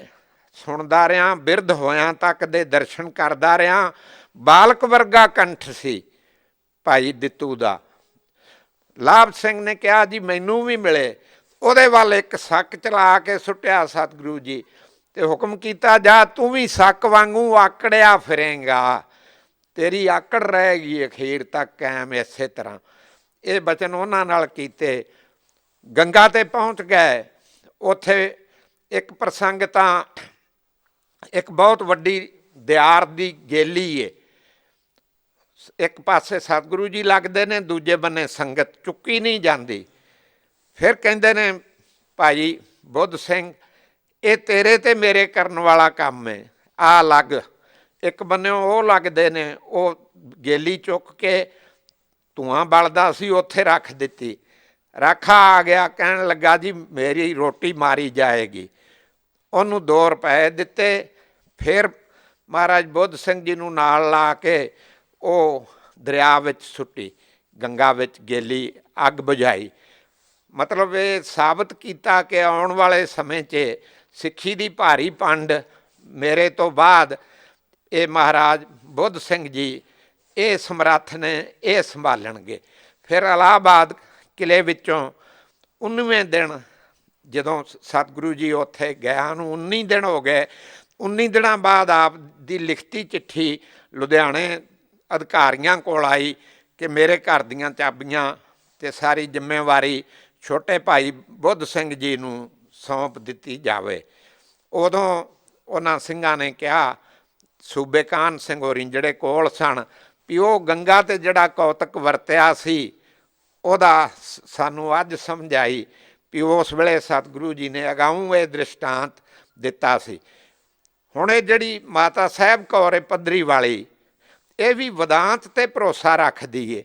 ਸੁਣਦਾ ਰਿਹਾ, ਬਿਰਧ ਹੋਇਆਂ ਤੱਕ ਦੇ ਦਰਸ਼ਨ ਕਰਦਾ ਰਿਹਾ। ਬਾਲਕ ਵਰਗਾ ਕੰਠ ਸੀ ਭਾਈ ਦਿੱਤੂ ਦਾ। ਲਾਭ ਸਿੰਘ ਨੇ ਕਿਹਾ, ਜੀ ਮੈਨੂੰ ਵੀ ਮਿਲੇ। ਉਹਦੇ ਵੱਲ ਇੱਕ ਸੱਕ ਚਲਾ ਕੇ ਸੁੱਟਿਆ ਸਤਿਗੁਰੂ ਜੀ, ਤੇ ਹੁਕਮ ਕੀਤਾ, ਜਾ ਤੂੰ ਵੀ ਸੱਕ ਵਾਂਗੂ ਆਕੜਿਆ ਫਿਰੇਂਗਾ। ਤੇਰੀ ਆਕੜ ਰਹੇਗੀ ਅਖੀਰ ਤੱਕ ਕਾਇਮ ਇਸੇ ਤਰ੍ਹਾਂ। ਇਹ ਬਚਨ ਉਹਨਾਂ ਨਾਲ ਕੀਤੇ। ਗੰਗਾ ਤੇ ਪਹੁੰਚ ਗਏ। ਉੱਥੇ ਇੱਕ ਪ੍ਰਸੰਗ ਤਾਂ ਇੱਕ ਬਹੁਤ ਵੱਡੀ ਦਿਆਰ ਦੀ ਗੇਲੀ ਏ। ਇੱਕ ਪਾਸੇ ਸਤਿਗੁਰੂ ਜੀ ਲੱਗਦੇ ਨੇ, ਦੂਜੇ ਬੰਨੇ ਸੰਗਤ ਚੁੱਕੀ ਨਹੀਂ ਜਾਂਦੀ। ਫਿਰ ਕਹਿੰਦੇ ਨੇ, ਭਾਈ ਬੁੱਧ ਸਿੰਘ, ਇਹ ਤੇਰੇ ਤੇ ਮੇਰੇ ਕਰਨ ਵਾਲਾ ਕੰਮ ਹੈ ਆ ਲੱਗ। ਇੱਕ ਬੰਨੇ ਉਹ ਲੱਗਦੇ ਨੇ, ਉਹ ਗੇਲੀ ਚੁੱਕ ਕੇ ਧੂਆਂ ਬਲਦਾ ਸੀ, ਉੱਥੇ ਰੱਖ ਦਿੱਤੀ। ਰਾਖਾ ਆ ਗਿਆ, ਕਹਿਣ ਲੱਗਾ, ਜੀ, ਮੇਰੀ ਰੋਟੀ ਮਾਰੀ ਜਾਏਗੀ। ਉਹਨੂੰ 2 ਰੁਪਏ ਦਿੱਤੇ। ਫਿਰ ਮਹਾਰਾਜ ਬੁੱਧ ਸਿੰਘ ਜੀ ਨੂੰ ਨਾਲ ਲਾ ਕੇ ਉਹ ਦਰਿਆ ਵਿੱਚ ਸੁੱਟੀ, ਗੰਗਾ ਵਿੱਚ ਗੇਲੀ ਅੱਗ ਬੁਝਾਈ। ਮਤਲਬ ਇਹ ਸਾਬਤ ਕੀਤਾ ਕਿ ਆਉਣ ਵਾਲੇ ਸਮੇਂ 'ਚ ਸਿੱਖੀ ਦੀ ਭਾਰੀ ਪੰਡ ਮੇਰੇ ਤੋਂ ਬਾਅਦ ਇਹ ਮਹਾਰਾਜ ਬੁੱਧ ਸਿੰਘ ਜੀ, ਇਹ ਸਮਰੱਥ ਨੇ ਇਹ ਸੰਭਾਲਣਗੇ। ਫਿਰ ਇਲਾਹਾਬਾਦ ਕਿਲੇ ਵਿੱਚੋਂ 19ਵੇਂ ਦਿਨ ਜਦੋਂ ਸਤਿਗੁਰੂ ਜੀ ਉੱਥੇ ਗਿਆ ਨੂੰ 19 ਦਿਨ ਹੋ ਗਏ। 19 ਦਿਨਾਂ ਬਾਅਦ ਆਪ ਦੀ ਲਿਖਤੀ ਚਿੱਠੀ ਲੁਧਿਆਣੇ ਅਧਿਕਾਰੀਆਂ ਕੋਲ ਆਈ ਕਿ ਮੇਰੇ ਘਰ ਦੀਆਂ ਚਾਬੀਆਂ ਤੇ ਸਾਰੀ ਜ਼ਿੰਮੇਵਾਰੀ ਛੋਟੇ ਭਾਈ ਬੁੱਧ ਸਿੰਘ ਜੀ ਨੂੰ ਸੌਂਪ ਦਿੱਤੀ ਜਾਵੇ। ਉਦੋਂ ਉਹਨਾਂ ਸਿੰਘਾਂ ਨੇ ਕਿਹਾ ਸੂਬੇ ਕਾਨ ਸਿੰਘ ਹੋਰੀ ਜਿਹੜੇ ਕੋਲ ਸਨ, ਵੀ ਉਹ ਗੰਗਾ ਤੇ ਜਿਹੜਾ ਕੌਤਕ ਵਰਤਿਆ ਸੀ, ਉਹਦਾ ਸ- ਸਾਨੂੰ ਅੱਜ ਸਮਝ ਆਈ ਵੀ ਉਸ ਵੇਲੇ ਸਤਿਗੁਰੂ ਜੀ ਨੇ ਅਗਾਊਂ ਇਹ ਦ੍ਰਿਸ਼ਟਾਂਤ ਦਿੱਤਾ ਸੀ। ਹੁਣ ਇਹ ਜਿਹੜੀ ਮਾਤਾ ਸਾਹਿਬ ਕੌਰ ਹੈ ਪੱਧਰੀ ਵਾਲੀ, ਇਹ ਵੀ ਵਿਦਾਂਤ ਤੇ ਭਰੋਸਾ ਰੱਖਦੀ ਏ।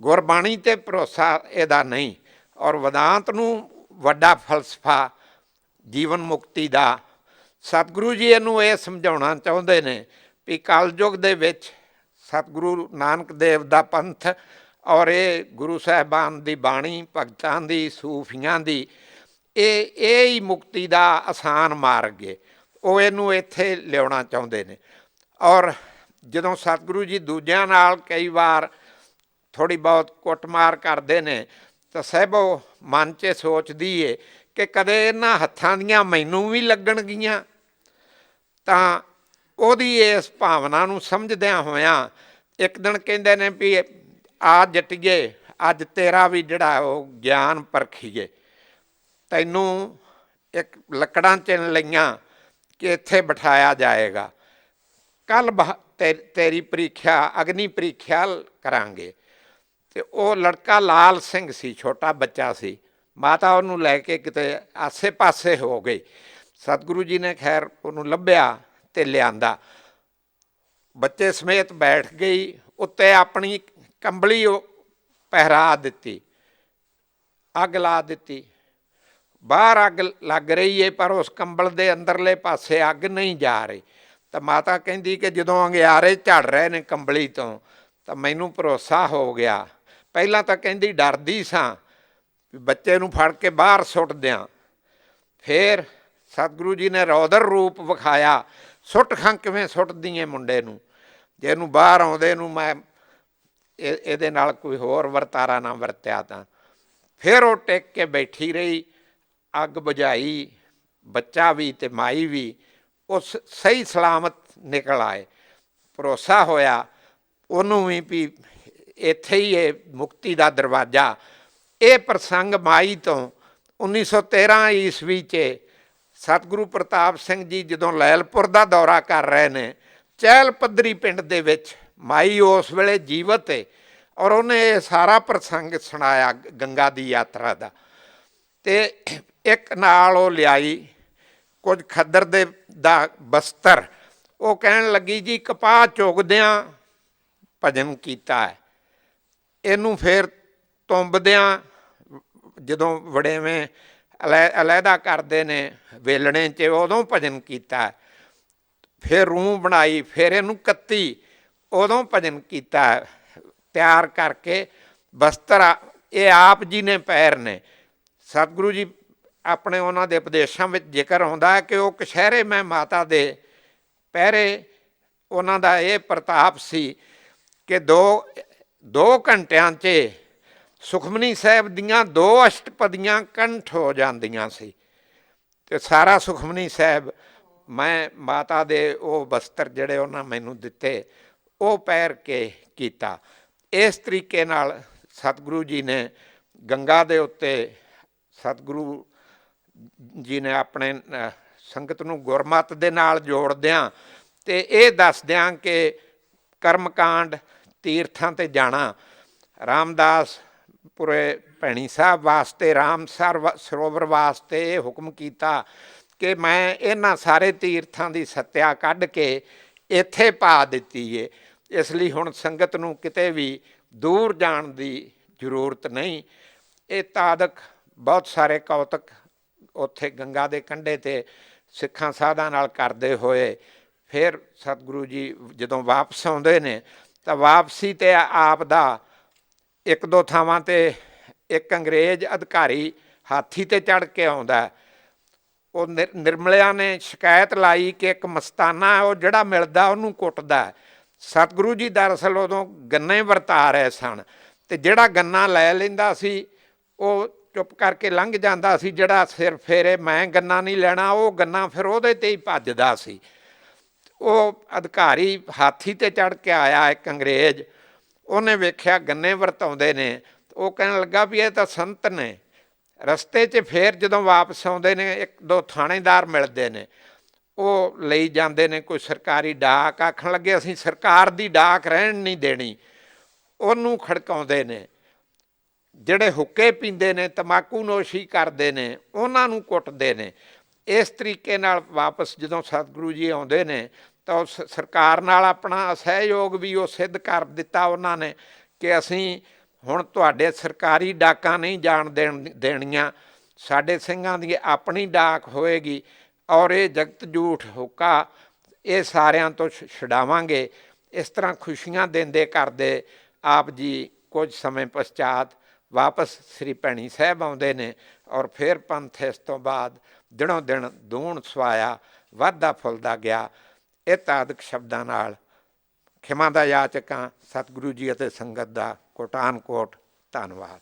ਗੁਰਬਾਣੀ ਤੇ ਭਰੋਸਾ ਇਹਦਾ ਨਹੀਂ, ਔਰ ਵਿਦਾਂਤ ਨੂੰ ਵੱਡਾ ਫਲਸਫਾ ਜੀਵਨ ਮੁਕਤੀ ਦਾ ਸਤਿਗੁਰੂ ਜੀ ਇਹਨੂੰ ਇਹ ਸਮਝਾਉਣਾ ਚਾਹੁੰਦੇ ਨੇ ਵੀ ਕਲਯੁਗ ਦੇ ਵਿੱਚ ਸਤਿਗੁਰੂ ਨਾਨਕ ਦੇਵ ਦਾ ਪੰਥ ਔਰ ਇਹ ਗੁਰੂ ਸਾਹਿਬਾਨ ਦੀ ਬਾਣੀ, ਭਗਤਾਂ ਦੀ, ਸੂਫੀਆਂ ਦੀ, ਇਹ ਇਹ ਹੀ ਮੁਕਤੀ ਦਾ ਆਸਾਨ ਮਾਰਗ ਹੈ ਉਹ ਇਹਨੂੰ ਇੱਥੇ ਲਿਆਉਣਾ ਚਾਹੁੰਦੇ ਨੇ। ਔਰ ਜਦੋਂ ਸਤਿਗੁਰੂ ਜੀ ਦੂਜਿਆਂ ਨਾਲ ਕਈ ਵਾਰ ਥੋੜੀ ਬਹੁਤ ਕੁੱਟਮਾਰ ਕਰਦੇ ਨੇ, ਤਾਂ ਸਹਿਬੋ ਮਨ 'ਚ ਸੋਚਦੀ ਏ ਕਿ ਕਦੇ ਇਹਨਾਂ ਹੱਥਾਂ ਦੀਆਂ ਮੈਨੂੰ ਵੀ ਲੱਗਣਗੀਆਂ, ਤਾਂ ਉਹਦੀ ਇਸ ਭਾਵਨਾ ਨੂੰ ਸਮਝਦਿਆਂ ਹੋਇਆਂ ਇੱਕ ਦਿਨ ਕਹਿੰਦੇ ਨੇ ਵੀ ਆ ਜੱਟੀਏ, ਅੱਜ ਤੇਰਾ ਵੀ ਜਿਹੜਾ ਉਹ ਗਿਆਨ ਪਰਖੀਏ। ਤੈਨੂੰ ਇੱਕ ਲੱਕੜਾਂ ਚਿਣ ਲਈਆਂ ਕਿ ਇੱਥੇ ਬਿਠਾਇਆ ਜਾਏਗਾ। ਕੱਲ ਤੇਰੀ ਪ੍ਰੀਖਿਆ, ਅਗਨੀ ਪ੍ਰੀਖਿਆ ਕਰਾਂਗੇ। ਤੇ ਉਹ ਲੜਕਾ ਲਾਲ ਸਿੰਘ ਸੀ, ਛੋਟਾ ਬੱਚਾ ਸੀ। ਮਾਤਾ ਉਹਨੂੰ ਲੈ ਕੇ ਕਿਤੇ ਆਸੇ-ਪਾਸੇ ਹੋ ਗਈ। ਸਤਿਗੁਰੂ ਜੀ ਨੇ ਖੈਰ ਉਹਨੂੰ ਲੱਭਿਆ ਤੇ ਲਿਆਂਦਾ। ਬੱਚੇ ਸਮੇਤ ਬੈਠ ਗਈ, ਉੱਤੇ ਆਪਣੀ ਕੰਬਲੀ ਉਹ ਪਹਿਰਾ ਦਿੱਤੀ। ਅੱਗ ਲਾ ਦਿੱਤੀ। ਬਾਹਰ ਅੱਗ ਲੱਗ ਰਹੀ ਏ, ਪਰ ਉਸ ਕੰਬਲ ਦੇ ਅੰਦਰਲੇ ਪਾਸੇ ਅੱਗ ਨਹੀਂ ਜਾ ਰਹੀ। ਤਾਂ ਮਾਤਾ ਕਹਿੰਦੀ ਕਿ ਜਦੋਂ ਅੰਗਿਆਰੇ ਝੜ ਰਹੇ ਨੇ ਕੰਬਲੀ ਤੋਂ, ਤਾਂ ਮੈਨੂੰ ਭਰੋਸਾ ਹੋ ਗਿਆ। ਪਹਿਲਾਂ ਤਾਂ ਕਹਿੰਦੀ, ਡਰਦੀ ਸਾਂ। ਵੀ ਬੱਚੇ ਨੂੰ ਫੜ ਕੇ ਬਾਹਰ ਸੁੱਟ ਦਿਆਂ। ਫੇਰ ਸਤਿਗੁਰੂ ਜੀ ਨੇ ਰੌਦਰ ਰੂਪ ਵਿਖਾਇਆ, ਸੁੱਟ ਖੰ ਕਿਵੇਂ ਸੁੱਟਦੀ ਏ ਮੁੰਡੇ ਨੂੰ? ਜੇ ਇਹਨੂੰ ਬਾਹਰ ਆਉਂਦੇ ਨੂੰ ਮੈਂ ਇਹ, ਇਹਦੇ ਨਾਲ ਕੋਈ ਹੋਰ ਵਰਤਾਰਾ ਨਾ ਵਰਤਿਆ ਤਾਂ। ਫਿਰ ਉਹ ਟੇਕ ਕੇ ਬੈਠੀ ਰਹੀ, ਅੱਗ ਬੁਝਾਈ, ਬੱਚਾ ਵੀ ਤੇ ਮਾਈ ਵੀ ਉਸ ਸਹੀ ਸਲਾਮਤ ਨਿਕਲ ਆਏ। ਭਰੋਸਾ ਹੋਇਆ, ਉਹਨੂੰ ਵੀ ਵੀ ਇੱਥੇ ਹੀ ਇਹ ਮੁਕਤੀ ਦਾ ਦਰਵਾਜ਼ਾ ਇਹ ਪ੍ਰਸੰਗ ਮਾਈ ਤੋਂ 1913 ਈਸਵੀ 'ਚ ਸਤਿਗੁਰੂ ਪ੍ਰਤਾਪ ਸਿੰਘ ਜੀ ਜਦੋਂ ਲੈਲਪੁਰ ਦਾ ਦੌਰਾ ਕਰ ਰਹੇ ਨੇ ਚਹਿਲ ਪੱਧਰੀ ਪਿੰਡ ਦੇ ਵਿੱਚ ਮਾਈ ਉਸ ਵੇਲੇ ਜੀਵਤ ਹੈ ਔਰ ਉਹਨੇ ਇਹ ਸਾਰਾ ਪ੍ਰਸੰਗ ਸੁਣਾਇਆ ਗ- ਗੰਗਾ ਦੀ ਯਾਤਰਾ ਦਾ। ਤੇ ਇੱਕ ਨਾਲ ਉਹ ਲਿਆਈ ਕੁਝ ਖੱਦਰ ਦੇ ਦਾ ਬਸਤਰ। ਉਹ ਕਹਿਣ ਲੱਗੀ, ਜੀ ਕਪਾਹ ਚੁਗਦਿਆਂ ਭਜਨ ਕੀਤਾ ਹੈ। ਇਹਨੂੰ ਫੇਰ ਤੁੰਬਦਿਆਂ ਜਦੋਂ ਵੜੇਵੇਂ ਅਲੈ, ਅਲੈਦਾ ਕਰਦੇ ਨੇ, ਵੇਲਣੇ 'ਚ ਉਦੋਂ ਭਜਨ ਕੀਤਾ। ਫਿਰ ਰੂਹ ਬਣਾਈ, ਫਿਰ ਇਹਨੂੰ ਕੱਤੀ, ਉਦੋਂ ਭਜਨ ਕੀਤਾ। ਤਿਆਰ ਕਰਕੇ ਬਸਤਰ, ਇਹ ਆਪ ਜੀ ਨੇ ਪੈਰ ਨੇ। ਸਤਿਗੁਰੂ ਜੀ ਆਪਣੇ ਉਹਨਾਂ ਦੇ ਉਪਦੇਸ਼ਾਂ ਵਿੱਚ ਜ਼ਿਕਰ ਆਉਂਦਾ ਕਿ ਉਹ ਕਸ਼ਹਿਰੇ ਮੈਂ ਮਾਤਾ ਦੇ ਪਹਿਰੇ ਉਹਨਾਂ ਦਾ ਇਹ ਪ੍ਰਤਾਪ ਸੀ ਕਿ ਦੋ ਦੋ ਘੰਟਿਆਂ 'ਚ ਸੁਖਮਨੀ ਸਾਹਿਬ ਦੀਆਂ ਦੋ ਅਸ਼ਟਪਦੀਆਂ ਕੰਠ ਹੋ ਜਾਂਦੀਆਂ ਸੀ। ਤੇ ਸਾਰਾ ਸੁਖਮਨੀ ਸਾਹਿਬ, ਮੈਂ ਮਾਤਾ ਦੇ ਉਹ ਬਸਤਰ ਜਿਹੜੇ ਉਹਨਾਂ ਮੈਨੂੰ ਦਿੱਤੇ, ਉਹ ਪੈਰ ਕੇ ਕੀਤਾ। ਇਸ ਤਰੀਕੇ ਨਾਲ ਸਤਿਗੁਰੂ ਜੀ ਨੇ ਗੰਗਾ ਦੇ ਉੱਤੇ ਸਤਿਗੁਰੂ ਜੀ ਨੇ ਆਪਣੇ ਸੰਗਤ ਨੂੰ ਗੁਰਮਤ ਦੇ ਨਾਲ ਜੋੜਦਿਆਂ ਤੇ ਇਹ ਦੱਸਦਿਆਂ ਕਿ ਕਰਮਕਾਂਡ ਤੀਰਥਾਂ ਤੇ ਜਾਣਾ। ਰਾਮਦਾਸ ਪੁਰੇ ਭੈਣੀ ਸਾਹਿਬ ਵਾਸਤੇ, ਰਾਮ ਸਰੋਵਰ ਵਾਸਤੇ ਇਹ ਹੁਕਮ ਕੀਤਾ ਕਿ ਮੈਂ ਇਹਨਾਂ ਸਾਰੇ ਤੀਰਥਾਂ ਦੀ ਸੱਤਿਆ ਕੱਢ ਕੇ ਇੱਥੇ ਪਾ ਦਿੱਤੀ ਏ। ਇਸ ਲਈ ਹੁਣ ਸੰਗਤ ਨੂੰ ਕਿਤੇ ਵੀ ਦੂਰ ਜਾਣ ਦੀ ਜ਼ਰੂਰਤ ਨਹੀਂ। ਇਹ ਤਾਦਕ ਬਹੁਤ ਸਾਰੇ ਕੌਤਕ ਉੱਥੇ ਗੰਗਾ ਦੇ ਕੰਢੇ ਤੇ ਸਿੱਖਾਂ ਸਾਧਾਂ ਨਾਲ ਕਰਦੇ ਹੋਏ ਫਿਰ ਸਤਿਗੁਰੂ ਜੀ ਜਦੋਂ ਵਾਪਸ ਆਉਂਦੇ ਨੇ ਤਾਂ ਵਾਪਸੀ ਤੇ ਆਪ ਦਾ ਇੱਕ ਦੋ ਥਾਵਾਂ ਤੇ ਇੱਕ ਅੰਗਰੇਜ਼ ਅਧਿਕਾਰੀ ਹਾਥੀ ਤੇ ਚੜ ਕੇ ਆਉਂਦਾ ਉਹ ਨਿਰ- ਨਿਰਮਲਿਆਂ ਨੇ ਸ਼ਿਕਾਇਤ ਲਾਈ ਕਿ ਇੱਕ ਮਸਤਾਨਾ ਉਹ ਜਿਹੜਾ ਮਿਲਦਾ ਉਹਨੂੰ ਕੁੱਟਦਾ ਸਤਿਗੁਰੂ ਜੀ ਦਰਅਸਲ ਉਦੋਂ ਗੰਨੇ ਵਰਤਾ ਰਹੇ ਸਨ ਤੇ ਜਿਹੜਾ ਗੰਨਾ ਲੈ ਲੈਂਦਾ ਸੀ, ਉਹ ਚੁੱਪ ਕਰਕੇ ਲੰਘ ਜਾਂਦਾ ਸੀ। ਜਿਹੜਾ ਸਿਰ ਫੇਰੇ ਮੈਂ ਗੰਨਾ ਨਹੀਂ ਲੈਣਾ, ਉਹ ਗੰਨਾ ਫਿਰ ਉਹਦੇ ਤੇ ਹੀ ਭੱਜਦਾ ਸੀ। ਉਹ ਅਧਿਕਾਰੀ ਹਾਥੀ ਤੇ ਚੜ ਕੇ ਆਇਆ, ਇੱਕ ਅੰਗਰੇਜ਼ ਉਹਨੇ ਵੇਖਿਆ ਗੰਨੇ ਵਰਤਾਉਂਦੇ ਨੇ ਉਹ ਕਹਿਣ ਲੱਗਾ ਵੀ ਇਹ ਤਾਂ ਸੰਤ ਨੇ। ਰਸਤੇ 'ਚ ਫੇਰ ਜਦੋਂ ਵਾਪਸ ਆਉਂਦੇ ਨੇ, ਇੱਕ ਦੋ ਥਾਣੇਦਾਰ ਮਿਲਦੇ ਨੇ। ਉਹ ਲਈ ਜਾਂਦੇ ਨੇ ਕੋਈ ਸਰਕਾਰੀ ਡਾਕ, ਆਖਣ ਲੱਗੇ ਅਸੀਂ ਸਰਕਾਰ ਦੀ ਡਾਕ ਰਹਿਣ ਨਹੀਂ ਦੇਣੀ। ਉਹਨੂੰ ਖੜਕਾਉਂਦੇ ਨੇ। ਜਿਹੜੇ ਹੁੱਕੇ ਪੀਂਦੇ ਨੇ, ਤਮਾਕੂ ਨੋਸ਼ੀ ਕਰਦੇ ਨੇ, ਉਹਨਾਂ ਨੂੰ ਕੁੱਟਦੇ ਨੇ। ਇਸ ਤਰੀਕੇ ਨਾਲ ਵਾਪਸ ਜਦੋਂ ਸਤਿਗੁਰੂ ਜੀ ਆਉਂਦੇ ਨੇ ਤਾਂ ਉਹ ਸ- ਸਰਕਾਰ ਨਾਲ ਆਪਣਾ ਸਹਿਯੋਗ ਵੀ ਉਹ ਸਿੱਧ ਕਰ ਦਿੱਤਾ ਉਹਨਾਂ ਨੇ ਕਿ ਅਸੀਂ ਹੁਣ ਤੁਹਾਡੇ ਸਰਕਾਰੀ ਡਾਕਾਂ ਨਹੀਂ ਜਾਣ ਦੇਣ ਦੇਣੀਆਂ। ਸਾਡੇ ਸਿੰਘਾਂ ਦੀ ਆਪਣੀ ਡਾਕ ਹੋਏਗੀ ਔਰ ਇਹ ਜਗਤ ਝੂਠ ਹੋਕਾ ਇਹ ਸਾਰਿਆਂ ਤੋਂ ਛ- ਛਡਾਵਾਂਗੇ। ਇਸ ਤਰ੍ਹਾਂ ਖੁਸ਼ੀਆਂ ਦਿੰਦੇ ਕਰਦੇ ਆਪ ਜੀ ਕੁਝ ਸਮੇਂ ਪਛਾਤ ਵਾਪਸ ਸ੍ਰੀ ਭੈਣੀ ਸਾਹਿਬ ਆਉਂਦੇ ਨੇ ਔਰ ਫਿਰ ਪੰਥ ਇਸ ਤੋਂ ਬਾਅਦ ਦਿਨੋਂ ਦਿਨ ਦੂਣ ਸਵਾਇਆ, ਵਾਧਾ ਫੁੱਲਦਾ ਗਿਆ। ਇਹ ਤਾਦਕ ਸ਼ਬਦਾਂ ਨਾਲ ਖਿਮਾ ਦਾ ਯਾਚਕਾਂ ਸਤਿਗੁਰੂ ਜੀ ਅਤੇ ਸੰਗਤ ਦਾ ਕੋਟਾਨ ਕੋਟ ਧੰਨਵਾਦ।